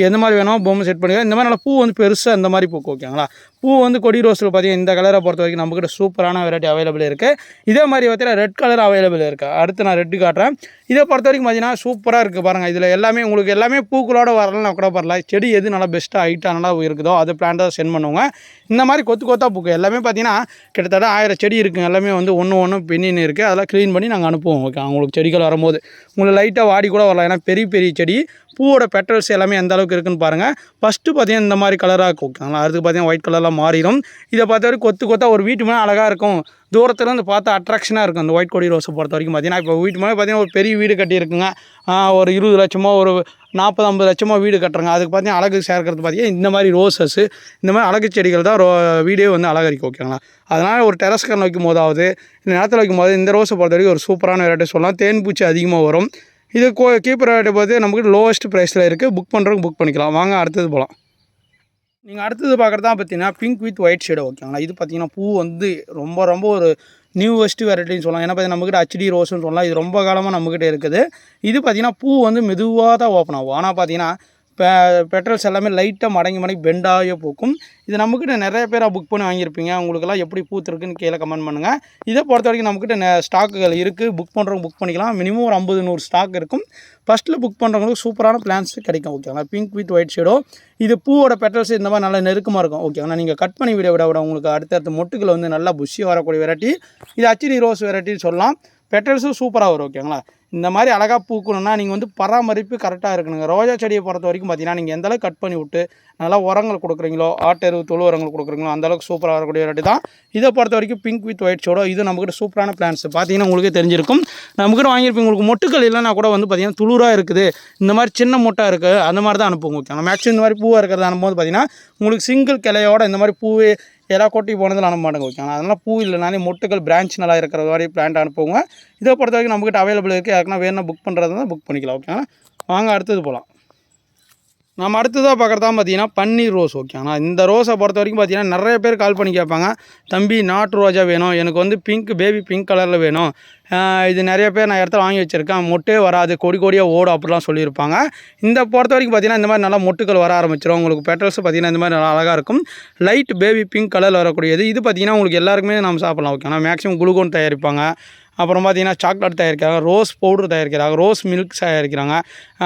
எந்த மாதிரி வேணுமோ பொம்மை செட் பண்ணிக்கலாம். இந்த மாதிரி நல்லா பூ வந்து பெருசாக இந்த மாதிரி பூக்கும் ஓகேங்களா பூ வந்து கொடி ரோஸில் பார்த்தீங்கன்னா இந்த கலரை பொறுத்த வரைக்கும் நம்மக்கிட்ட சூப்பரான வெரைட்டி அவைலபிள் இருக்குது இதே மாதிரி பார்த்தீங்கன்னா ரெட் கலர் அவைலபிள் இருக்குது அடுத்து நான் ரெட்டு காட்டுறேன். இதை பொறுத்த வரைக்கும் பார்த்தீங்கன்னா சூப்பராக இருக்குது பாருங்கள் இதில் எல்லாமே உங்களுக்கு எல்லாமே பூக்களோட வரலாம் கூட வரல செடி எது நல்லா பெஸ்ட்டாக ஹைட்டாக நல்லா இருக்குதோ அது பிளான்ட்டாக சென்ட் பண்ணுவோங்க இந்த மாதிரி கொத்து கொத்தா பூக்கு எல்லாமே பார்த்தீங்கன்னா கிட்டத்தட்ட ஆயிரம் செடி இருக்குங்க எல்லாமே வந்து ஒன்று ஒன்று பின்னின்னு இருக்குது அதெல்லாம் க்ளீன் பண்ணி நாங்கள் அனுப்புவோம். ஓகே அவங்களுக்கு செடிகள் வரும்போது. உங்களுக்கு லைட்டாக வாடி கூட வரலாம். ஏன்னா பெரிய பெரிய செடி பூவோட பெட்டல்ஸ் எல்லாமே எந்த அளவுக்கு இருக்குன்னு பாருங்கள் ஃபஸ்ட்டு பார்த்தீங்கன்னா இந்த மாதிரி கலராக இருக்கும் ஓகேங்களா அதுக்கு பார்த்தீங்கன்னா ஒயிட் கலரில் மாறிடும். இதை பார்த்த வரைக்கும் கொத்து கொத்தா ஒரு வீட்டு மேலே அழகாக இருக்கும். தூரத்தில் இருந்து பார்த்தா அட்ராக்ஷனாக இருக்கும். அந்த ஒயிட் கொடி ரோஸை பொறுத்த வரைக்கும் பார்த்தீங்கன்னா இப்போ வீட்டு மேலே பார்த்தீங்கன்னா ஒரு பெரிய வீடு கட்டியிருக்குங்க. ஒரு இருபது லட்சமோ ஒரு நாற்பது ஐம்பது லட்சமோ வீடு கட்டுறாங்க. அதுக்கு பார்த்தீங்கன்னா அழகு சேர்க்கறது பார்த்தீங்கன்னா இந்த மாதிரி ரோசஸ் இந்த மாதிரி அழகு செடிகள் தான் ரோ வீடே வந்து அலங்கரிக்கும் ஓகேங்களா அதனால் ஒரு டெரஸ் கன் வைக்கும் போதாவது இந்த நேரத்தில் வைக்கும் போது இந்த ரோஸை பொறுத்த வரைக்கும் ஒரு சூப்பரான வெரைட்டி சொல்லலாம். தேன் பூச்சி அதிகமாக வரும். இது கோ கீப்பர் ரேட்டை பார்த்து நமக்கு லோவஸ்ட் ப்ரைஸில் இருக்குது புக் பண்ணுறவங்க புக் பண்ணிக்கலாம். வாங்க அடுத்தது போகலாம் நீங்கள் அடுத்தது பார்க்குறதா பார்த்தீங்கன்னா பிங்க் வித் ஒயிட் ஷேடு ஓகேங்களா இது பார்த்தீங்கன்னா பூ வந்து ரொம்ப ரொம்ப ஒரு நியூவஸ்ட் வெரைட்டின்னு சொல்லலாம். ஏன்னா பார்த்தீங்கன்னா நம்மக்கிட்ட ஹச்டி ரோஸ்னு சொல்லலாம். இது ரொம்ப காலமாக நம்மக்கிட்ட இருக்குது. இது பார்த்தீங்கன்னா பூ வந்து மெதுவாக தான் ஓப்பன் ஆகும். ஆனால் பார்த்தீங்கன்னா பெட்ரோல்ஸ் எல்லாமே லைட்டாக மடங்கி மடங்கி பெண்டாகவே போக்கும். இது நம்மக்கிட்ட நிறைய பேராக புக் பண்ணி வாங்கியிருப்பீங்க. உங்களுக்கெல்லாம் எப்படி பூத்துருக்குன்னு கீழே கமெண்ட் பண்ணுங்கள் இதை பொறுத்த வரைக்கும் நம்மக்கிட்ட ஸ்டாக்குகள் இருக்குது புக் பண்ணுறவங்க புக் பண்ணிக்கலாம். மினிமம் ஒரு ஐம்பது நூறு ஸ்டாக் இருக்கும். ஃபஸ்ட்டில் புக் பண்ணுறவங்களுக்கு சூப்பரான பிளான்ஸ் கிடைக்கும். ஓகேங்களா பிங்க் வித் ஒயிட் ஷேடோ இது பூவோட பெட்டல்ஸ் இந்த மாதிரி நல்லா நெருக்கமாக இருக்கும். ஓகேங்களா நீங்கள் கட் பண்ணி விட விட விட உங்களுக்கு அடுத்தடுத்த மொட்டுகள் வந்து நல்லா புஷ்ஷி வரக்கூடிய வெரைட்டி இது அச்சடி ரோஸ் வெரைட்டின்னு சொல்லலாம். பெட்டல்ஸும் சூப்பராக வரும். ஓகேங்களா இந்த மாதிரி அழகாக பூக்கணும்னா நீங்கள் வந்து பராமரிப்பு கரெக்டாக இருக்கணுங்க. ரோஜா செடியை பொறுத்த வரைக்கும் பார்த்தீங்கன்னா நீங்கள் எந்த அளவுக்கு கட் பண்ணி விட்டு நல்லா உரங்கள் கொடுக்குறீங்களோ ஆட்டெரு தொழு உரங்கள் கொடுக்குறீங்களோ அந்த அளவுக்கு சூப்பராக வரக்கூடிய வெரைட்டி தான். இதை பொறுத்த வரைக்கும் பிங்க் வித் ஒயிட் ஷோடோ இது நம்மக்கிட்ட சூப்பரான பிளான்ஸ் பார்த்தீங்கன்னா உங்களுக்கே தெரிஞ்சிருக்கும். நம்மக்கிட்ட வாங்கியிருப்பீங்க உங்களுக்கு மொட்டுக்கள் இல்லைனா கூட வந்து பார்த்தீங்கன்னா துளுராக இருக்குது. இந்த மாதிரி சின்ன மொட்டாக இருக்குது அந்த மாதிரி தான் அனுப்புவோம் ஓகே மேக்ஸிமம் இந்த மாதிரி பூவாக இருக்கிறத அனுப்பும்போது பார்த்தீங்கன்னா உங்களுக்கு சிங்கிள் கிளையோட இந்த மாதிரி பூவே எல்லா கொட்டி போனதில் அனுப்ப மாட்டேங்க ஓகேங்களா அதனால் பூ இல்லைனாலே மொட்டுகள் பிரான்ச் நல்லா இருக்கிற மாதிரி பிளான்ட் அனுப்புவோங்க இதை பொறுத்த வரைக்கும் நம்மக்கிட்ட அவைலபிள் இருக்குது யாருக்குன்னா வேணும்னா புக் பண்ணுறது தான் புக் பண்ணிக்கலாம் ஓகேங்களா வாங்க அடுத்தது போகலாம் நம்ம அடுத்ததாக பார்க்குறதா பார்த்தீங்கன்னா பன்னீர் ரோஸ் ஓகே ஆனால் இந்த ரோஸை பொறுத்த வரைக்கும் பார்த்தீங்கன்னா நிறைய பேர் கால் பண்ணி கேட்பாங்க. தம்பி நாட்டு ரோஜா வேணும். எனக்கு வந்து பிங்க் பேபி பிங்க் கலரில் வேணும். இது நிறைய பேர் நான் இடத்துல வாங்கி வச்சுருக்கேன். மொட்டே வராது கொடி கொடியாக ஓடும் அப்படிலாம் சொல்லியிருப்பாங்க. இந்த பொறுத்த வரைக்கும் பார்த்தீங்கன்னா இந்த மாதிரி நல்லா மொட்டுக்கள் வர ஆரம்பிச்சிடும் உங்களுக்கு பெட்டல்ஸ் பார்த்தீங்கன்னா இந்த மாதிரி நல்லா அழகாக இருக்கும். லைட் பேபி பிங்க் கலரில் வரக்கூடியது. இது பார்த்தீங்கன்னா உங்களுக்கு எல்லாருக்குமே நம்ம சாப்பிடலாம் ஆனால் மேக்ஸிமம் குளுகோன் தயாரிப்பாங்க. அப்புறம் பார்த்திங்கன்னா சாக்லேட் தயாரிக்கிறாங்க ரோஸ் பவுடர் தயாரிக்கிறாங்க ரோஸ் மில்க் தயாரிக்கிறாங்க.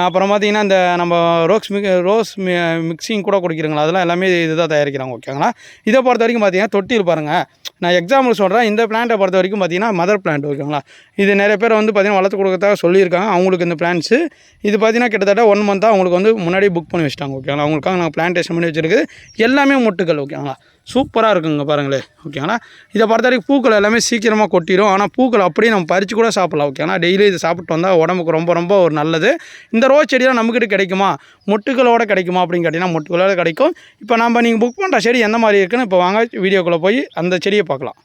அப்புறம் பார்த்திங்கன்னா இந்த நம்ம ரோஸ் மிக் ரோஸ் மி மிக்சிங் கூட குடிக்கிறீங்களா? அதெல்லாம் எல்லாமே இதுதான் தயாரிக்கிறாங்க ஓகேங்களா இதை பொறுத்த வரைக்கும் பார்த்தீங்கன்னா தொட்டியில் பாருங்கள் நான் எக்ஸாம்பிள் சொல்கிறேன் இந்த பிளான்ட்டை பொறுத்த வரைக்கும் பார்த்தீங்கன்னா மதர் பிளான்ட் ஓகேங்களா? இது நிறைய பேர் வந்து பார்த்தீங்கன்னா வளர்த்து கொடுக்கறதாக சொல்லியிருக்காங்க. அவங்களுக்கு இந்த பிளான்ஸு இது பார்த்தீங்கன்னா கிட்டத்தட்ட ஒன் மந்த்தாக அவங்களுக்கு வந்து முன்னாடி புக் பண்ணி வச்சிட்டாங்க ஓகேங்களா? அவங்களுக்காக நாங்கள் பிளான்டேஷன் பண்ணி வச்சிருக்குது. எல்லாமே மொட்டுகள் ஓகேங்களா? சூப்பராக இருக்குங்க பாருங்களேன் ஓகேங்களா? இதை பொறுத்த வரைக்கும் பூக்கள் எல்லாமே சீக்கிரமாக கொட்டிடும் ஆனால் பூக்கள் அப்படியே நம்ம பறித்து கூட சாப்பிடலாம் ஓகேங்களா? டெய்லி இது சாப்பிட்டு வந்தால் உடம்புக்கு ரொம்ப ரொம்ப ஒரு நல்லது. இந்த ரோஸ் செடியெல்லாம் நம்மக்கிட்ட கிடைக்குமா? மொட்டுகளோட கிடைக்குமா அப்படின்னு கேட்டிங்கன்னா மொட்டுகளோட கிடைக்கும். இப்போ நம்ம நீங்கள் புக் பண்ணுற செடி எந்த மாதிரி இருக்குன்னு இப்போ வாங்க வீடியோக்குள்ளே போய் அந்த செடியை பார்க்கலாம்.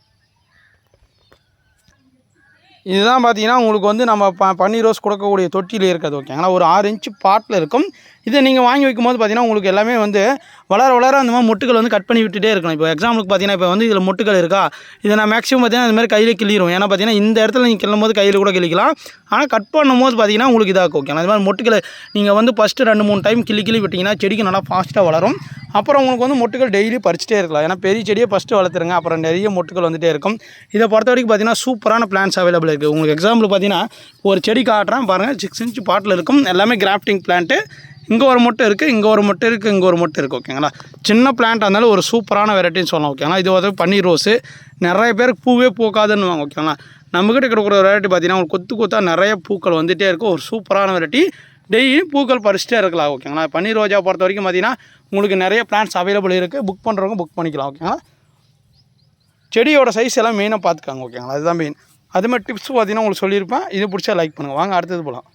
இதுதான் பார்த்தீங்கன்னா உங்களுக்கு வந்து நம்ம ப பன்னீர் ரோஸ் கொடுக்கக்கூடிய தொட்டியில் இருக்கிறது ஓகேங்களா ஒரு ஆறு இன்ச்சு பாட்டில் இருக்கும். இதை நீங்கள் வாங்கி வைக்கும்போது பார்த்தீங்கன்னா உங்களுக்கு எல்லாமே வந்து வளர வளர அந்த மாதிரி மொட்டுகள் வந்து கட் பண்ணி விட்டுட்டே இருக்கணும். இப்போ எக்ஸாம்பிளுக்கு பார்த்தீங்கன்னா இப்போ வந்து இதில் மொட்டுகள் இருக்கா? இதை நான் மேக்ஸிமம் பார்த்தீங்கன்னா இந்த மாதிரி கையில் கிள்ளிடும் ஏன்னா பார்த்தீங்கன்னா இந்த இடத்துல நீங்கள் கிள்ளும் போது கையில் கூட கிளிக்கலாம் ஆனால் கட் பண்ணும்போது பார்த்தீங்கன்னா உங்களுக்கு இதாக ஓகே அது மாதிரி மொட்டுகளை நீங்கள் வந்து ஃபஸ்ட்டு ரெண்டு மூணு டைம் கிள்ளி கிள்ளி விட்டிங்கன்னா செடிக்கு நல்லா ஃபாஸ்ட்டாக வளரும். அப்புறம் உங்களுக்கு வந்து மொட்டுகள் டெய்லி பறிச்சிட்டே இருக்கலாம். ஏன்னா பெரிய செடியை ஃபஸ்ட்டு வளர்த்துருங்க. அப்புறம் நிறைய மொட்டுகள் வந்துகிட்டே இருக்கும். இதை பொறுத்த வரைக்கும் பார்த்தீங்கன்னா சூப்பரான பிளான்ஸ் அவைலபிள் இருக்குது உங்களுக்கு எக்ஸாம்பிள் பார்த்தீங்கன்னா ஒரு செடி காட்டுறேன் பாருங்கள் சிக்ஸ் இன்ச் பாட்டில் இருக்கும். எல்லாமே கிராஃப்டிங் பிளான்ட்டு இங்கே ஒரு மொட்டை இருக்குது இங்கே ஒரு மொட்டை இருக்குது இங்கே ஒரு மொட்டை இருக்குது ஓகேங்களா சின்ன பிளான்ட் இருந்தாலும் ஒரு சூப்பரான வெரைட்டின்னு சொல்லலாம் ஓகேங்களா இது வந்து பன்னீர் ரோஸு. நிறைய பேருக்கு பூவே பூக்காதுன்னு வாங்க ஓகேங்களா நம்மக்கிட்ட கிடைக்கிற வெரைட்டி பார்த்தீங்கன்னா உங்களுக்கு கொத்து கொத்தாக நிறைய பூக்கள் வந்துகிட்டே இருக்கும். ஒரு சூப்பரான வெரைட்டி டெய்லியும் பூக்கள் பறிச்சிட்டே இருக்கலாம் ஓகேங்களா பன்னீர் ரோஜா பொறுத்த வரைக்கும் பார்த்தீங்கன்னா உங்களுக்கு நிறைய பிளான்ஸ் அவைலபிள் இருக்குது புக் பண்ணுறவங்க புக் பண்ணிக்கலாம் ஓகேங்களா செடியோட சைஸ் எல்லாம் மெயினாக பார்த்துக்காங்க ஓகேங்களா அதுதான் மெயின் அது மாதிரி டிப்ஸ் பார்த்தீங்கன்னா உங்களுக்கு சொல்லியிருப்பேன். இது பிடிச்சா லைக் பண்ணுங்கள் வாங்க அடுத்தது போகலாம்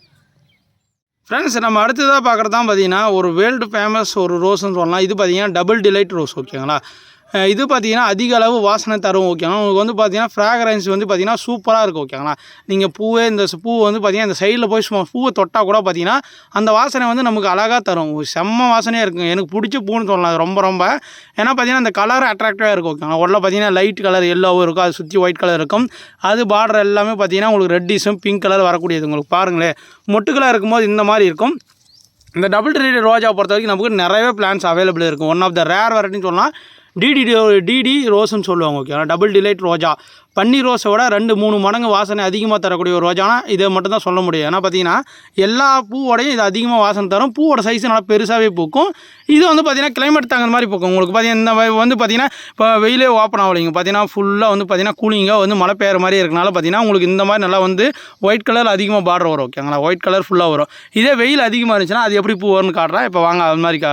ஃப்ரெண்ட்ஸ் நம்ம அடுத்ததாக பார்க்குறது தான் பார்த்தீங்கன்னா ஒரு வேர்ல்டு ஃபேமஸ் ஒரு ரோஸ்னு சொல்லலாம். இது பார்த்தீங்கன்னா டபுள் டிலைட் ரோஸ் ஓகேங்களா இது பார்த்தீங்கன்னா அதிக அளவு வாசனை தரும் ஓகேங்களா உங்களுக்கு வந்து பார்த்தீங்கன்னா ஃப்ராக்ரன்ஸ் வந்து பார்த்தீங்கன்னா சூப்பராக இருக்கும் ஓகேங்களா நீங்கள் பூவே இந்த பூ வந்து பார்த்தீங்கன்னா இந்த சைடில் போய் சும்மா பூவை தொட்டால் கூட பார்த்தீங்கன்னா அந்த வாசனை வந்து நமக்கு அழகாக தரும். செம்ம வாசனையாக இருக்கும். எனக்கு பிடிச்ச பூன்னு சொல்லலாம் அது ரொம்ப ரொம்ப. ஏன்னா பார்த்தீங்கன்னா அந்த கலர் அட்ராக்டிவாக இருக்கும் ஓகேங்களா உள்ள பார்த்தீங்கன்னா லைட் கலர் எல்லோவும் இருக்கும் அது சுற்றி ஒயிட் கலர் இருக்கும். அது பார்டர் எல்லாமே பார்த்தீங்கன்னா உங்களுக்கு ரெட்டிஸும் பிங்க் கலர் வரக்கூடியது. உங்களுக்கு பாருங்களேன். மொட்டுக்களாக இருக்கும்போது இந்த மாதிரி இருக்கும். இந்த டபுள் ட்ரீட் ரோஜா பொறுத்த வரைக்கும் நமக்கு நிறையவே பிளான்ஸ் அவைலபிள் இருக்கும். ஒன் ஆஃப் த ரேர் வெரைட்டின்னு சொல்லலாம். டிடி டிடி ரோஸ்ன்னு சொல்லுவாங்க ஓகேவா டபுள் டிலைட் ரோஜா. பன்னீர் ரோஸை விட ரெண்டு மூணு மடங்கு வாசனை அதிகமாக தரக்கூடிய ஒரு ரோஜானா இதை மட்டும் தான் சொல்ல முடியும். ஏன்னா பார்த்தீங்கன்னா எல்லா பூவோடையும் இது அதிகமாக வாசனை தரும். பூவோட சைஸ் நல்லா பெருசாகவே பூக்கும். இது வந்து பார்த்தீங்கன்னா கிளைமேட் தகுந்த மாதிரி பூக்கும். உங்களுக்கு பார்த்தீங்கன்னா இந்த வந்து பார்த்தீங்கன்னா இப்போ வெயிலே ஓப்பன் ஆகலைங்க பார்த்தீங்கன்னா ஃபுல்லாக வந்து பார்த்தீங்கன்னா கூலிங்காக வந்து மழை பெய்கிற மாதிரி இருக்கனால பார்த்தீங்கன்னா உங்களுக்கு இந்த மாதிரி நல்லா வந்து ஒயிட் கலர் அதிகமாக பார்டர் வரும் ஓகேங்களா ஒயிட் கலர் ஃபுல்லாக வரும். இதே வெயில் அதிகமாக இருந்துச்சுன்னா அது எப்படி பூ வரும்னு காட்டுறேன். இப்போ வாங்க அது மாதிரி கா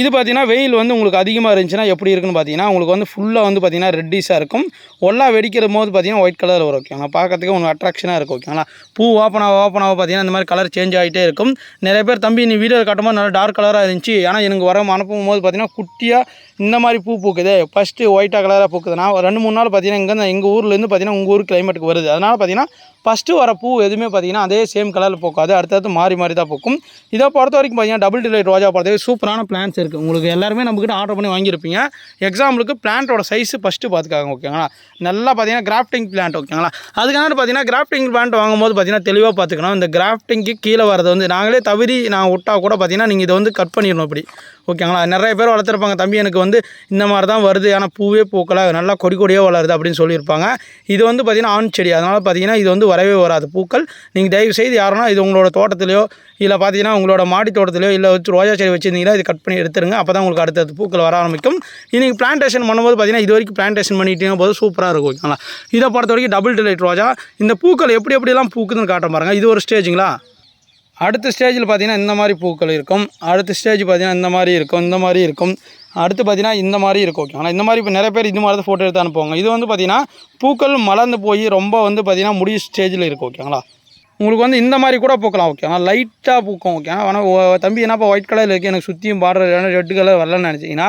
இது பார்த்தீங்கன்னா வெயில் வந்து உங்களுக்கு அதிகமாக இருந்துச்சுன்னா எப்படி இருக்குன்னு பார்த்தீங்கன்னா உங்களுக்கு வந்து ஃபுல்லாக வந்து பார்த்தீங்கன்னா ரெட்டிஸாக இருக்கும். ஒல்லா வெடிக்கிற போது பார்த்தீங்கன்னா ஒயிட் கலர் வரும் ஓகேங்களா பார்க்கறதுக்கு உங்களுக்கு அட்ராக்ஷனாக இருக்கும் ஓகேங்களா பூ ஓப்பனாக ஓப்பனாக பார்த்தீங்கன்னா இந்த மாதிரி கலர் சேஞ்ச் ஆகிட்டே இருக்கும். நிறைய பேர் தம்பி நீ வீடியோ காட்டும்போது நல்லா டார்க் கலராக இருந்துச்சு. ஆனால் எனக்கு வர அனுப்பும் போது பார்த்தீங்கன்னா குட்டியாக இந்த மாதிரி பூ பூக்குது. ஃபஸ்ட்டு ஒயிட்டாக கலராக பூக்குதுன்னா ரெண்டு மூணு நாள் பார்த்தீங்கன்னா இங்கே எங்கள் ஊர்லேருந்து பார்த்தீங்கன்னா உங்கள் ஊர் கிளைமேட்டுக்கு வருது. அதனால் பார்த்தீங்கன்னா ஃபஸ்ட்டு வர பூ எதுவுமே பார்த்தீங்கன்னா அதே சேம் கலரில் பூக்காது. அடுத்தடுத்து மாறி மாறி தான் பூக்கும். இதை பொறுத்த வரைக்கும் பார்த்தீங்கன்னா டபுள் டிலைட் ரோஜா பொறுத்தவரை சூப்பரான பிளான்ஸ் இருக்குது உங்களுக்கு எல்லாருமே நம்மக்கிட்ட ஆர்டர் பண்ணி வாங்கியிருப்பீங்க. எக்ஸாம்பிளுக்கு பிளான்ட்டோட சைஸு ஃபஸ்ட்டு பார்த்துக்காங்க ஓகேங்களா? நல்லா பார்த்தீங்கன்னா கிராஃப்டிங் பிளான்ட் ஓகேங்களா? அதுக்கான பார்த்தீங்கன்னா கிராஃப்டிங் பிளான்ட் வாங்கும்போது பார்த்தீங்கன்னா தெளிவாக பார்த்துக்கணும். இந்த கிராஃப்டிங்க்கு கீழே வரது வந்து நாங்களே தவறி நான் விட்டா கூட பார்த்தீங்கன்னா நீங்கள் இதை வந்து கட் பண்ணிடணும் இப்படி ஓகேங்களா? நிறைய பேர் வளர்த்துருப்பாங்க. தம்பி எனக்கு வந்து இந்த மாதிரி தான் வருது. ஆனால் பூவே பூக்கலை. நல்லா கொடி கொடியாக வளருது அப்படின்னு சொல்லியிருப்பாங்க. இது வந்து பார்த்திங்கன்னா ஆண் செடி. அதனால் பார்த்தீங்கன்னா இது வந்து வரவே வராது. பூக்கள் நீங்கள் தயவு செய்து யாருன்னா இது உங்களோட தோட்டத்திலையோ இல்லை பார்த்தீங்கன்னா உங்களோட மாடி தோட்டத்திலையோ இல்லை வச்சு ரோஜா செடி வச்சுருந்தீங்கன்னா இது கட் பண்ணி எடுத்துருங்க. அப்போ தான் உங்களுக்கு அடுத்தடுத்து பூக்கள் வர ஆரம்பிக்கும். நீங்கள் பிளான்டேஷன் பண்ணும்போது பார்த்தீங்கன்னா இது வரைக்கும் பிளான்டேஷன் பண்ணிட்டீங்க போது சூப்பராக இருக்கும் ஓகேங்களா? இதை பொறுத்த வரைக்கும் டபுள் டிலைட் ரோஜா. இந்த பூக்கள் எப்படி எப்படிலாம் பூக்குதுன்னு காட்ட பாருங்கள் இது ஒரு ஸ்டேஜுங்களா அடுத்த ஸ்டேஜில் பார்த்தீங்கன்னா இந்த மாதிரி பூக்கள் இருக்கும். அடுத்த ஸ்டேஜ் பார்த்தீங்கன்னா இந்த மாதிரி இருக்கும் இந்த மாதிரி இருக்கும். அடுத்து பார்த்தீங்கன்னா இந்த மாதிரி இருக்கும் ஓகேங்களா இந்த மாதிரி இப்போ நிறைய பேர் இது மாதிரி தான் ஃபோட்டோ எடுத்து அனுப்புவாங்க. இது வந்து பார்த்தீங்கன்னா பூக்கள் மலர்ந்து போய் ரொம்ப வந்து பார்த்தீங்கன்னா முடி ஸ்டேஜில் இருக்கும் ஓகேங்களா உங்களுக்கு வந்து இந்த மாதிரி கூட பூக்கலாம் ஓகே ஆனால் லைட்டாக பூக்கும் ஓகே ஆனால் தம்பி என்னப்பா ஒயிட் கலரில் இருக்குது எனக்கு சுற்றியும் பாடுற ரெட் கலர் வரலன்னு நினச்சிங்கன்னா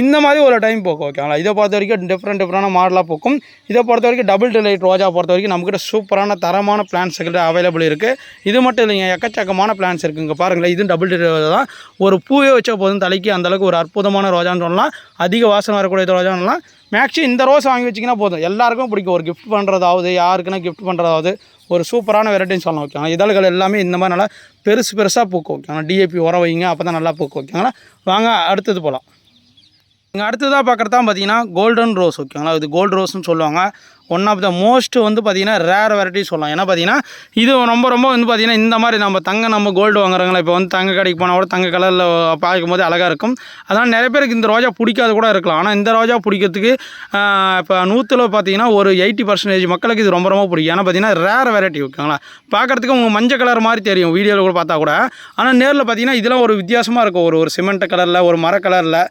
இந்த மாதிரி ஒரு டைம் போக்கும் ஓகேங்களா இதை பொறுத்த வரைக்கும் டிஃப்ரெண்ட் டிஃப்ரெண்டான மாடலாக போக்கும். இதை பொறுத்த வரைக்கும் டபுள் டிலைட் ரோஜா பொறுத்த வரைக்கும் நம்மக்கிட்ட சூப்பரான தரமான பிளான்ஸ் அவைலபிள் இருக்குது இது மட்டும் இல்லைங்க எக்கச்சக்கமான பிளான்ஸ் இருக்குங்க. பாருங்களேன் இதுவும் டபுள் டிலைட் ரோஜா தான். ஒரு பூவே வச்ச போதும் தலைக்கு அந்தளவுக்கு ஒரு அற்புதமான ரோஜான்னு சொல்லலாம் அதிக வாசனை வரக்கூடிய ரோஜான்னு மேக்ஸிமம் இந்த ரோஸ் வாங்கி வச்சிங்கன்னா போதும். எல்லாருக்கும் பிடிக்கும். ஒரு கிஃப்ட் பண்ணுறதாவது யாருக்குன்னா கிஃப்ட் பண்ணுறதாவது ஒரு சூப்பரான வெரைட்டின்னு சொல்லலாம் ஓகேங்களா இதழ்கள் எல்லாமே இந்த மாதிரி நல்லா பெருசு பெருசாக பூக்கும் ஓகேங்களா டிஏபி உரம் வைங்க அப்போ தான் நல்லா பூக்கும் ஓகேங்களா வாங்க அடுத்தது போகலாம் இங்கே அடுத்ததாக பார்க்குறது தான் பார்த்தீங்கன்னா கோல்டன் ரோஸ் ஓகேங்களா இது கோல்டு ரோஸ்னு சொல்லுவாங்க. ஒன் ஆஃப் த மோஸ்ட் வந்து பார்த்தீங்கன்னா ரேர் வெரைட்டி சொல்லலாம். ஏன்னா பார்த்தீங்கன்னா இது ரொம்ப ரொம்ப வந்து பார்த்தீங்கன்னா இந்த மாதிரி நம்ம தங்க நம்ம கோல்டு வாங்குறாங்களா இப்போ வந்து தங்க கடைக்கு போனால் கூட தங்க கலரில் பார்க்கும் போது அழகாக இருக்கும். அதனால் நிறைய பேருக்கு இந்த ரோஜா பிடிக்காது கூட இருக்கலாம். ஆனால் இந்த ரோஜா பிடிக்கிறதுக்கு இப்போ நூற்றில் பார்த்தீங்கன்னா ஒரு எயிட்டி பர்சன்டேஜ் மக்களுக்கு இது ரொம்ப ரொம்ப பிடிக்கும். ஏன்னா பார்த்தீங்கன்னா ரேர் வெரைட்டி ஓகேங்களா பார்க்குறதுக்கு உங்களுக்கு மஞ்சள் கலர் மாதிரி தெரியும் வீடியோவில் கூட பார்த்தா கூட. ஆனால் நேரில் பார்த்தீங்கன்னா இதெல்லாம் ஒரு வித்தியாசமாக இருக்கும். ஒரு ஒரு சிமெண்ட் கலரில் ஒரு மர கலரில்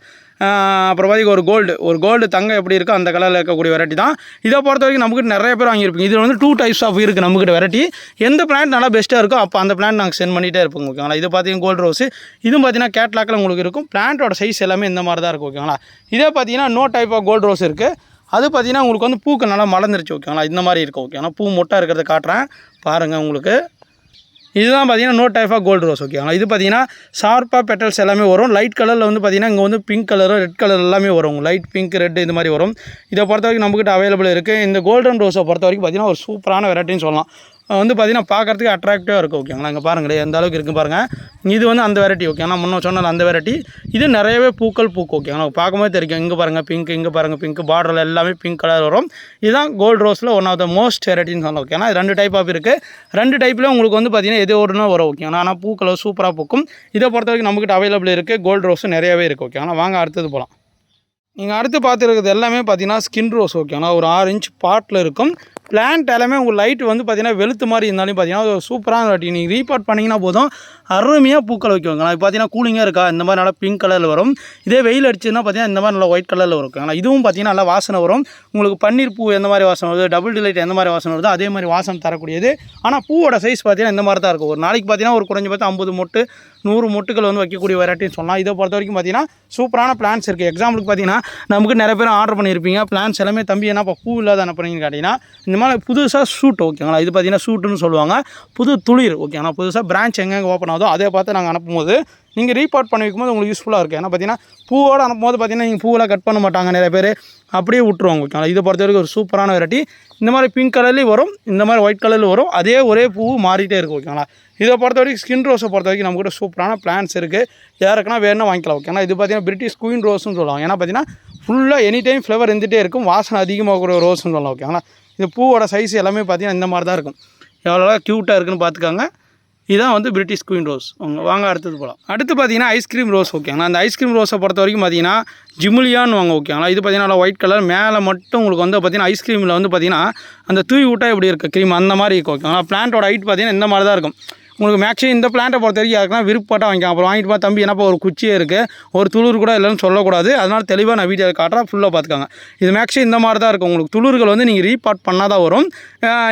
அப்புறம் பார்த்தீங்க ஒரு கோல்டு ஒரு கோல்டு தங்கம் எப்படி இருக்கோ அந்த கலரில் இருக்கக்கூடிய வெரைட்டி தான். இதை பொறுத்த வரைக்கும் நம்மக்கிட்ட நிறைய பேர் வாங்கியிருப்பீங்க. இதில் வந்து டூ டைப்ஸ் ஆஃப் இருக்குது நம்மக்கிட்ட வெரைட்டி எந்த பிளான்ட் நல்லா பெஸ்ட்டாக இருக்கோ அப்போ அந்த பிளான்ட் நாங்கள் சென்ட் பண்ணிகிட்டே இருப்போம் ஓகேங்களா இது பார்த்தீங்கன்னா கோல்டு ரோஸ் இதுவும் பார்த்தீங்கன்னா கேட்லாக்கில் உங்களுக்கு இருக்கும். பிளான்ட்டோட சைஸ் எல்லாமே இந்த மாதிரி தான் இருக்கும் ஓகேங்களா இதே பார்த்தீங்கன்னா no type of gold rose இருக்குது அது பார்த்தீங்கன்னா உங்களுக்கு வந்து பூக்கள் நல்லா மலர்ந்துருச்சு ஓகேங்களா இந்த மாதிரி இருக்கும் ஓகேங்களா பூ மொட்டாக இருக்கிறத காட்டுறேன். பாருங்கள் உங்களுக்கு. இதுதான் பார்த்தீங்கன்னா no type of gold rose ஓகேங்களா இது பார்த்தீங்கன்னா ஷார்ப்பாக பெட்டல்ஸ் எல்லாமே வரும். லைட் கலரில் வந்து பார்த்தீங்கன்னா இங்கே வந்து பிங்க் கலர் ரெட் கலர் எல்லாமே வரும். லைட் பிங்க் ரெட் இந்த மாதிரி வரும். இதை பொறுத்த வரைக்கும் நம்மக்கிட்ட அவைலபிள் இருக்குது இந்த கோல்டன் ரோஸை பொறுத்த வரைக்கும் பார்த்தீங்கன்னா ஒரு சூப்பரான வெரைட்டின்னு சொல்லலாம். வந்து பார்த்தீங்கன்னா பார்க்கறதுக்கு அட்ராக்டிவாக இருக்கும் ஓகேங்களா இங்கே பாருங்களேன் எந்த அளவுக்கு இருக்குது பாருங்கள் இது வந்து அந்த வெரைட்டி ஓகேங்களா முன்ன சொன்னது அந்த வெரைட்டி இது நிறையவே பூக்கள் பூக்கு ஓகேங்களா பார்க்கும்போது தெரியும். இங்கே பாருங்கள் பிங்க் இங்கே பாருங்கள் பிங்க் பார்டரில் எல்லாமே பிங்க் கலர் வரும். இதுதான் கோல்டு ரோஸில் ஒன் ஆஃப் த மோஸ்ட் வெரைட்டின்னு சொல்லலாம் ஓகேங்களா இது ரெண்டு டைப் ஆஃப் இருக்குது ரெண்டு டைப்பில் உங்களுக்கு வந்து பார்த்தீங்கன்னா எது ஒன்றுனா வரும் ஓகேங்களா ஆனால் பூக்களை சூப்பராக பூக்கும். இதை பொறுத்த வரைக்கும் நம்மக்கிட்ட அவைலபிள் இருக்குது கோல்டு ரோஸும் நிறையவே இருக்குது ஓகேங்களா வாங்க அடுத்தது போகலாம் நீங்கள் அடுத்து பார்த்துருக்கிறது எல்லாமே பார்த்தீங்கன்னா ஸ்கின் ரோஸ் ஓகேங்களா ஒரு ஆறு இன்ச் பாட்டில் இருக்கும். பிளான்ட் எல்லாமே உங்கள் லைட் வந்து பார்த்தீங்கன்னா வெளுத்து மாதிரி இருந்தாலும் பார்த்தீங்கன்னா ஒரு சூப்பராக நீங்கள் ரீபார்ட் பண்ணிங்கன்னா போதும். அருமையாக பூக்கள் வைக்குவாங்க இப்போ பார்த்தீங்கன்னா கூலிங்காக இருக்கா? இந்த மாதிரி நல்லா பிங்க் கலரில் வரும். இதே வெயில் அடிச்சுன்னா பார்த்தீங்கன்னா இந்த மாதிரி நல்லா ஒயிட் கலரில் இருக்கும் ஆனால் இதுவும் பார்த்தீங்கன்னா நல்லா வாசனை வரும். உங்களுக்கு பன்னீர் பூ எந்த மாதிரி வாசனை வருது? டபுள் டிலைட் எந்த மாதிரி வாசனை வருதோ அதே மாதிரி வாசனை தரக்கூடியது. ஆனால் பூவோட சைஸ் பார்த்தீங்கன்னா இந்த மாதிரி தான் இருக்கும். ஒரு நாளைக்கு பார்த்தீங்கன்னா ஒரு குறைஞ்சபட்சம் ஐம்பது மொட்டு நூறு மொட்டுகள் வந்து வைக்கக்கூடிய வெரைட்டின்னு சொல்லலாம். இதை பொறுத்த வரைக்கும் பார்த்தீங்கன்னா சூப்பரான பிளான்ஸ் இருக்குது எக்ஸாம்பிளுக்கு பார்த்தீங்கன்னா நமக்கு நிறைய பேர் ஆர்டர் பண்ணியிருப்பீங்க. பிளான்ஸ் எல்லாமே தம்பி என்னப்பா பூ இல்லாத அனுப்புறீங்கன்னு கேட்டிங்கன்னா இந்த மாதிரி புதுசாக ஷூட் ஓகேங்களா இது பார்த்தீங்கன்னா ஷூட்டுன்னு சொல்லுவாங்க. புது துளிர் ஓகேங்களா புதுசாக பிரான்ச் எங்கெங்கே ஓப்பன் ஆகுதோ அதை பார்த்து நாங்கள் அனுப்பும்போது நீங்கள் ரீபார்ட் பண்ணி வைக்கும்போது உங்களுக்கு யூஸ்ஃபுல்லாக இருக்குது ஏன்னா பார்த்தீங்கன்னா பூவோடு அனுப்பும்போது பார்த்தீங்கன்னா நீங்கள் பூவெல்லாம் கட் பண்ண மாட்டாங்க நிறைய பேர். அப்படியே விட்ருவாங்க ஓகேங்களா இதை பொறுத்த வரைக்கும் ஒரு சூப்பரான வெரைட்டி இந்த மாதிரி பிங்க் கலர்லேயும் வரும் இந்த மாதிரி ஒயிட் கலர்லேயும் வரும். அதே ஒரே பூ மாறிட்டே இருக்கும் ஓகேங்களா இதை பொறுத்த வரைக்கும் ஸ்கின் ரோஸை பொறுத்த வரைக்கும் நம்மக்கிட்ட சூப்பரான பிளான்ஸ் இருக்குது யாருக்குன்னா வேணும்னா வாங்கிக்கலாம் ஓகே ஏன்னா இது பார்த்தீங்கன்னா பிரிட்டிஷ் குயின் ரோஸ்னு சொல்லுவாங்க. ஏன்னா பார்த்தீங்கன்னா ஃபுல்லாக எனி டைம் ஃப்ளவர் இருந்துகிட்டே இருக்கும். வாசனை அதிகமாகக்கூடிய ரோஸ்னு சொல்லலாம் ஓகேங்களா இந்த பூவோட சைஸ் எல்லாமே பார்த்தீங்கன்னா இந்த மாதிரி தான் இருக்கும் எவ்வளோ க்யூட்டாக இருக்குன்னு பார்த்துக்கோங்க இதான் வந்து பிரிட்டிஷ் குயின் ரோஸ் வாங்க அடுத்தது போகலாம் அடுத்து பார்த்தீங்கன்னா ஐஸ்கிரீம் ரோஸ் ஓகேங்களா அந்த ஐஸ்கிரீம் ரோஸை பொறுத்த வரைக்கும் பார்த்தீங்கன்னா ஜிமிலியான்னு வாங்க ஓகேங்களா இது பார்த்தீங்கன்னா ஒயிட் கலர் மேலே மட்டும் உங்களுக்கு வந்து பார்த்தீங்கன்னா ஐஸ்கிரீமில் வந்து பார்த்தீங்கன்னா அந்த தூய் விட்டா எப்படி இருக்குது க்ரீம் அந்த மாதிரி இருக்கும் ஓகேங்களா பிளான்ட்டோட ஹைட் பார்த்தீங்கன்னா இந்த மாதிரி தான் இருக்கும். உங்களுக்கு மேக்ஸிமம் இந்த பிளான்ட்டை பொறுத்த வரைக்கும் யாருக்குன்னா விருப்பப்பட்டால் வாங்கிக்கலாம். அப்புறம் வாங்கிட்டு பா தம்பி என்னப்பா ஒரு குச்சியே இருக்குது ஒரு துளிர் கூட இல்லைன்னு சொல்லக்கூடாது. அதனால் தெளிவாக நான் வீடியோ காட்டுறேன். ஃபுல்லாக பார்த்துக்காங்க. இது மேக்ஸிமம் இந்த மாதிரி தான் இருக்கும். உங்களுக்கு துளிர்கள் வந்து நீங்கள் ரீபார்ட் பண்ணால் தான் வரும்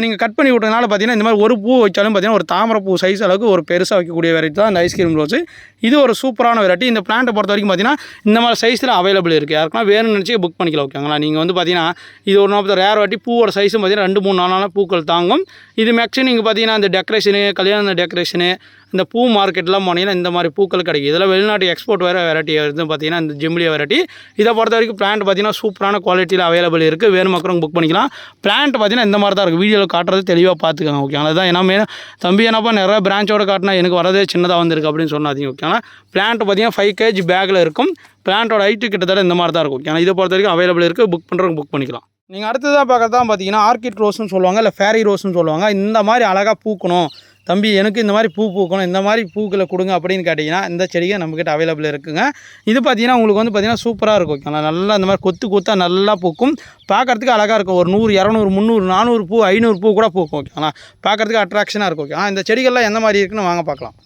நீங்கள் கட் பண்ணி விட்டதுனால பார்த்தீங்கன்னா இந்த மாதிரி ஒரு பூ வச்சாலும் பார்த்தீங்கன்னா ஒரு தாமரை பூ சைஸ் அளவுக்கு ஒரு பெருசாக வைக்கக்கூடிய வெரைட்டி தான் இந்த ஐஸ்கிரீம் ரோஸு இது ஒரு சூப்பரான வெரைட்டி இந்த பிளான்ட்டை பொறுத்த வரைக்கும் பார்த்தீங்கன்னா இந்த மாதிரி சைஸில் அவைலபிள் இருக்குது யாருக்குன்னா வேணும்னு நினச்சி புக் பண்ணிக்கலாம் ஓகேங்களா நீங்கள் வந்து பார்த்தீங்கன்னா இது ஒரு நாற்பது ரேர் வாட்டி பூவோட சைஸும் பார்த்தீங்கன்னா ரெண்டு மூணு நாளான பூக்கள் தாங்கும். இது மேக்ஸிமம் நீங்கள் பார்த்தீங்கன்னா இந்த டெக்கரேஷனு கல்யாண டெக்கரேஷனு இந்த பூ மார்க்கெட்லாம் போனீங்கன்னா இந்த மாதிரி பூக்கள் கிடைக்கும். இதில் வெளிநாட்டு எக்ஸ்போர்ட் வேறு வெரைட்டி வருது பார்த்தீங்கன்னா இந்த ஜிம்லியா வெரைட்டி இதை பொறுத்த வரைக்கும் பிளான்ட் பார்த்தீங்கன்னா சூப்பரான குவாலிட்டியில் அவைலபிள் இருக்குது வேணும் மக்களும் புக் பண்ணிக்கலாம். பிளான்ட் பார்த்தீங்கன்னா இந்த மாதிரி தான் இருக்குது வீடியோவில் காட்டுறது தெளிவாக பார்த்துக்கோங்க ஓகே அதுதான் என்ன மெயின் தம்பி என்னப்பா நிறையா பிரான்ச்சோட காட்டினா எனக்கு வரதே சின்னதாக வந்திருக்கு அப்படின்னு சொன்னாதீங்க ஓகேங்களா பிளான்ட் பார்த்தீங்கன்னா ஃபைவ் கேஜி பேக்கில் இருக்கும். பிளான்ட்டோட ஹைட்டு கிட்டத்தட்ட இந்த மாதிரி தான் இருக்கும் ஓகேங்களா இதை பொறுத்த வரைக்கும் அவைலபிள் இருக்குது புக் பண்ணுறவங்க புக் பண்ணிக்கலாம். நீங்கள் அடுத்ததாக பார்க்குறதா பார்த்தீங்கன்னா ஆர்கிட் ரோஸ்னு சொல்லுவாங்க இல்லை ஃபேரி ரோஸ்னு சொல்லுவாங்க. இந்த மாதிரி அழகாக பூக்கணும். தம்பி எனக்கு இந்த மாதிரி பூ பூக்கணும் இந்த மாதிரி பூக்களை கொடுங்க அப்படின்னு கேட்டிங்கன்னா இந்த செடிகள் நம்மக்கிட்ட அவைலபிள் இருக்குங்க. இது பார்த்தீங்கன்னா உங்களுக்கு வந்து பார்த்திங்கன்னா சூப்பராக இருக்கும். ஓகேங்களா நல்லா இந்த மாதிரி கொத்து கொத்தா நல்லா பூக்கும். பார்க்கறதுக்கு அழகாக இருக்கும். ஒரு நூறு இரநூறு முந்நூறு நானூறு பூ ஐநூறு பூ கூட பூக்கும் ஓகேங்களா பார்க்குறதுக்கு அட்ராக்ஷனாக இருக்கும் ஓகே இந்த செடிகள்லாம் எந்த மாதிரி இருக்குன்னு வாங்க பார்க்கலாம்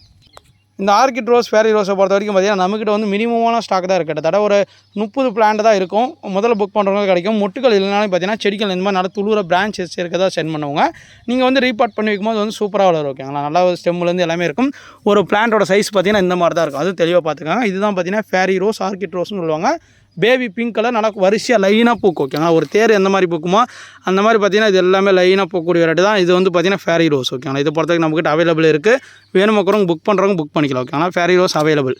இந்த ஆர்கிட் ரோஸ் ஃபேரி ரோஸை பொறுத்த வரைக்கும் பார்த்தீங்கன்னா நம்மக்கிட்ட வந்து மினிமமான ஸ்டாக் தான் இருக்குது. கிட்டத்தட்ட ஒரு முப்பது பிளான்ட் தான் இருக்கும். முதல்ல புக் பண்ணுறவங்க கிடைக்கும். மொட்டுகள் இல்லைனாலும் பார்த்தீங்கன்னா செடிகள் இந்த மாதிரி நல்ல துளுர பிரான்ச்சஸ் இருக்கதா சென்ட் பண்ணுவாங்க. நீங்கள் வந்து ரீபார்ட் பண்ணி வைக்கும்போது வந்து சூப்பராக வளரும் ஓகேங்களா நல்லா ஸ்டெம்லேருந்து எல்லாமே இருக்கும். ஒரு பிளான்ட்டோட சைஸ் பார்த்தீங்கன்னா இந்த மாதிரி தான் இருக்கும். அது தெளிவாக பார்த்துக்காங்க. இதுதான் பார்த்தீங்கன்னா ஃபேரி ரோஸ் ஆர்கிட் ரோஸ்னு சொல்லுவாங்க. பேபி பிங்க் கலர் நல்லா வரிசையாக லைனாக பூக்கும் ஓகேங்களா ஒரு தேர் எந்த மாதிரி பூக்குமோ அந்த மாதிரி பார்த்தீங்கன்னா இது எல்லாமே லைனாக பூக்கக்கூடிய வெரைட்டி தான். இது வந்து பார்த்தீங்கன்னா ஃபேரி ரோஸ் ஓகேங்களா இதை பொறுத்தவரைக்கும் நம்மக்கிட்ட அவைலபிள் இருக்குது வேணும் புக் பண்ணுறவங்க புக் பண்ணிக்கலாம் ஓகேங்களா ஃபேரி ரோஸ் அவைலபிள்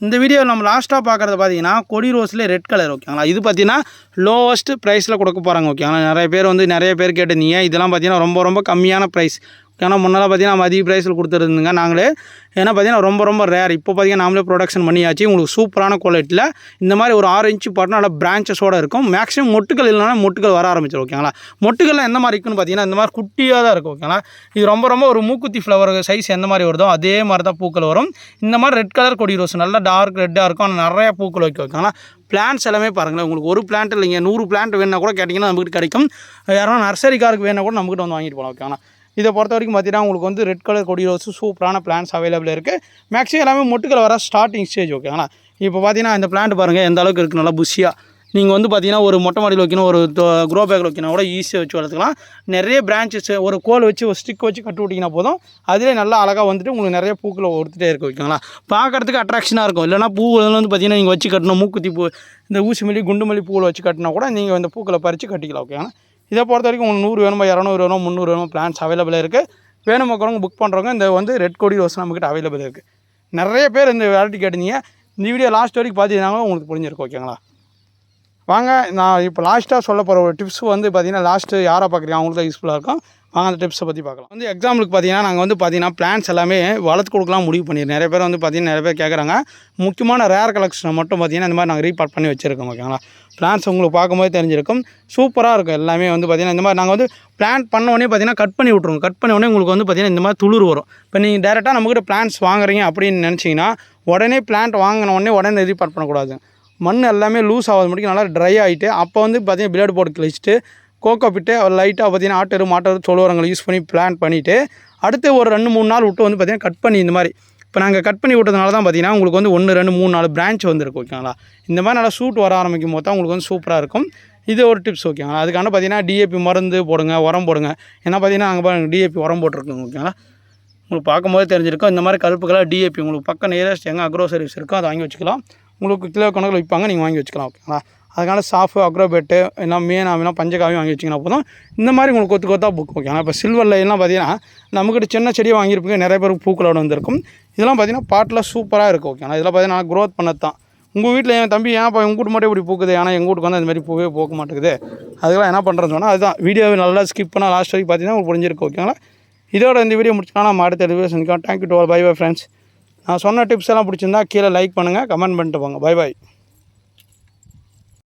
இந்த வீடியோ நம்ம லாஸ்ட்டாக பார்க்குறது பார்த்தீங்கன்னா கொடி ரோஸ்லேயே ரெட் கலர் ஓகேங்களா இது பார்த்தீங்கன்னா லோவஸ்ட் ப்ரைஸில் கொடுக்க போகிறாங்க ஓகேங்களா நிறைய பேர் வந்து நிறைய பேர் கேட்டு நீங்கள் இதெல்லாம் பார்த்தீங்கன்னா ரொம்ப ரொம்ப கம்மியான ப்ரைஸ் ஏன்னா முன்னெல்லாம் பார்த்தீங்கன்னா நம்ம அதிக ப்ரைஸில் கொடுத்துருந்துங்க. நாங்களே ஏன்னா பார்த்தீங்கன்னா ரொம்ப ரொம்ப ரேர் இப்போ பார்த்தீங்கன்னா நாமளே ப்ரொடக்ஷன் பண்ணியாச்சு. உங்களுக்கு சூப்பரான குவாலிட்டியில் இந்த மாதிரி ஒரு ஆறு இன்ச்சு பாட்டு நல்லா பிரான்ச்சஸோடு இருக்கும். மேக்ஸிமம் மொட்டுக்கள் இல்லைனா மொட்டுக்கள் வர ஆரம்பிச்சிடும் ஓகேங்களா மொட்டுக்கள்லாம் எந்த மாதிரி இருக்குன்னு பார்த்தீங்கன்னா இந்த மாதிரி குட்டியாக தான் இருக்கும் ஓகேங்களா இது ரொம்ப ரொம்ப ஒரு மூக்குத்தி ஃப்ளவர் சைஸ் எந்த மாதிரி வருதோ அதே மாதிரி தான் பூக்கள் வரும். இந்த மாதிரி ரெட் கலர் கொடி ரோஸ் நல்லா டார்க் ரெட்டாக இருக்கும். ஆனால் நிறையா பூக்கள் வைக்க ஓகேங்களா பிளான்ட்ஸ் எல்லாமே பாருங்களேன். உங்களுக்கு ஒரு பிளான்ட் இல்லைங்க நூறு பிளான்ட் வேணுன்னா கூட கேட்டிங்கன்னா நம்மகிட்ட கிடைக்கும். யாரும் நர்சரிக்காருக்கு வேணா கூட நம்மகிட்ட வந்து வாங்கிட்டு போகலாம் ஓகேங்களா இதை பொறுத்த வரைக்கும் பார்த்தீங்கன்னா உங்களுக்கு வந்து ரெட் கலர் கொடி ரோஸ் சூப்பரான பிளான்ஸ் அவைலபிள் இருக்குது மேக்ஸிமம் எல்லாமே மொட்டுக்கள் வர ஸ்டார்டிங் ஸ்டேஜ் ஓகேங்களா இப்போ பார்த்தீங்கன்னா இந்த பிளான்ட் பாருங்கள் எந்த அளவுக்கு இருக்குது நல்லா புஷியாக நீங்கள் வந்து பார்த்தீங்கன்னா ஒரு மொட்டை மாடியில் வைக்கணும் ஒரு க்ரோ பேக்கில் வைக்கணும் கூட ஈஸியாக வச்சு வளர்த்துக்கலாம். நிறைய பிரான்ச்சஸ் ஒரு கோல் வச்சு ஒரு ஸ்டிக் வச்சு கட்டு விட்டிங்கன்னா போதும். அதிலே நல்லா அழகாக வந்துட்டு உங்களுக்கு நிறைய பூக்களை ஒருத்துட்டே இருக்கு ஓகேங்களா பார்க்கறதுக்கு அட்ராக்ஷனாக இருக்கும். இல்லைனா பூ வந்து பார்த்தீங்கன்னா நீங்கள் வச்சு கட்டணும். மூக்குத்தி பூ இந்த ஊசி மல்லி குண்டு மல்லி பூவில் வச்சு கட்டினா கூட நீங்கள் இந்த பூக்களை பறித்து கட்டிக்கலாம் ஓகேங்களா இதை பொறுத்த வரைக்கும் உங்களுக்கு நூறு வேணுமா இரநூறு வேணும் முந்நூறு வேணுமா பிளான்ஸ் அவைலபிள் இருக்குது வேணும் மக்களவங்க புக் பண்ணுறவங்க இந்த வந்து ரெட் கோடி ரோஸ் நம்மக்கிட்ட அவைலபிள் இருக்குது நிறைய பேர் இந்த வெரைட்டி கேட்டிருந்தீங்க இந்த வீடியோ லாஸ்ட் வரைக்கும் பார்த்தீங்கன்னா உங்களுக்கு புரிஞ்சிருக்கும் ஓகேங்களா வாங்க நான் இப்போ லாஸ்ட்டாக சொல்ல போகிற ஒரு டிப்ஸ் வந்து பார்த்தீங்கன்னா லாஸ்ட்டு யாரை பார்க்குறீங்க அவங்களுக்கு தான் யூஸ்ஃபுல்லாக இருக்கும். வாங்க அந்த டிப்ஸை பற்றி பார்க்கலாம். வந்து எக்ஸாம்பிளுக்கு பார்த்தீங்கன்னா நாங்கள் வந்து பார்த்தீங்கன்னா பிளான்ஸ் எல்லாமே வளர்த்து கொடுக்கலாம் முடிவு பண்ணிடுறோம் நிறைய பேர் வந்து பார்த்தீங்கன்னா நிறைய பேர் கேட்குறாங்க முக்கியமான ரேர் கலெக்ஷனை மட்டும் பார்த்தீங்கன்னா இந்த மாதிரி நாங்கள் ரீபார்ட் பண்ணி வச்சுருக்கோம் ஓகேங்களா பிளான்ஸ் உங்களுக்கு பார்க்கும்போது தெரிஞ்சிருக்கும். சூப்பராக இருக்கும் எல்லாமே வந்து பார்த்தீங்கன்னா இந்த மாதிரி நாங்கள் வந்து பிளான் பண்ண உடனே பார்த்தீங்கன்னா கட் பண்ணி விட்ருவோம் கட் பண்ண உடனே உங்களுக்கு வந்து பார்த்தீங்கன்னா இந்த மாதிரி துளிர் வரும். இப்போ நீங்கள் டேரெக்டாக நம்மக்கிட்ட பிளான்ஸ் வாங்குறீங்க அப்படின்னு நினச்சிங்கன்னா உடனே பிளான்ட் வாங்கின உடனே உடனே ரீபார்ட் பண்ணக்கூடாது. மண் எல்லாமே லூஸ் ஆகாத முடிக்கும் நல்லா ட்ரை ஆகிட்டு அப்போ வந்து பார்த்தீங்கன்னா பிளேடு போட்டு கழிச்சிட்டு கோக்கோ பிட்டு லைட்டாக பார்த்தீங்கன்னா ஆட்டரு மாட்டரு சொல்லுவாரங்களை யூஸ் பண்ணி பிளான் பண்ணிவிட்டு அடுத்து ஒரு ரெண்டு மூணு நாள் விட்டு வந்து பார்த்தீங்கன்னா கட் பண்ணி இந்த மாதிரி. இப்போ நாங்கள் கட் பண்ணி விட்டதுனால தான் பார்த்தீங்கன்னா உங்களுக்கு வந்து ஒன்று ரெண்டு மூணு நாலு பிரான்ச் வந்துருக்கு ஓகேங்களா இந்த மாதிரி நல்லா ஷூட் வர ஆரம்பிக்கும் போது தான் உங்களுக்கு வந்து சூப்பராக இருக்கும். இது ஒரு டிப்ஸ் ஓகேங்களா அதுக்கான பார்த்தீங்கன்னா டிஏபி மருந்து போடுங்க உரம் போடுங்க. ஏன்னா பார்த்தீங்கன்னா அங்கே பாருங்கள் டிஏபி உரம் போட்டிருக்கோங்க ஓகேங்களா உங்களுக்கு பார்க்கும்போது தெரிஞ்சிருக்கும். இந்த மாதிரி கருப்புக்கெல்லாம் டிஏபி உங்களுக்கு பக்கம் நியரஸ்ட் எங்கே அக்ரோ சர்வீஸ் இருக்கோ அதை வாங்கி வச்சுக்கலாம். உங்களுக்கு கிலோ கணக்கில் விற்பாங்க நீங்கள் வாங்கி வச்சுக்கலாம் ஓகேங்களா அதுக்கான சாஃபு அக்ரோபேட்டு எல்லாம் மீன் பஞ்சகாவியம் வாங்கி வச்சிங்கன்னா போதும். இந்த மாதிரி உங்களுக்கு கொத்து கொத்தா ஓகே ஆனால் இப்போ சில்வரில் எல்லாம் பார்த்தீங்கன்னா நம்மக்கிட்ட சின்ன செடியை வாங்கியிருப்பீங்க நிறைய பேருக்கு பூக்களோட வந்திருக்கும். இதெல்லாம் பார்த்தீங்கன்னா பாட்டில் சூப்பராக இருக்கும் ஆனால் இதெல்லாம் பார்த்தீங்கன்னா க்ரோத் பண்ணது தான் உங்கள் வீட்டில் என் தம்பி ஏன் உங்கள் வீட்டு மட்டும் இப்படி பூக்குது? ஆனால் எங்கள் வீட்டுக்கு வந்து அந்த மாதிரி பூவே போக மாட்டேங்குது. அதுக்கெல்லாம் என்ன பண்ணுறேன்னு சொன்னால் அதுதான். வீடியோவை நல்லா ஸ்கிப் பண்ணால் லாஸ்ட் வரைக்கும் பார்த்தீங்கன்னா உங்களுக்கு புரிஞ்சிருக்கு ஓகேங்களா இதோட இந்த வீடியோ முடிச்சுக்கலாம் நம்ம அடுத்த வீடியோ சந்திக்கலாம். Thank you to all bye bye friends நான் சொன்ன டிப்ஸ் எல்லாம் பிடிச்சிருந்தா கீழே லைக் பண்ணுங்கள் கமெண்ட் பண்ணிட்டு போங்க. By by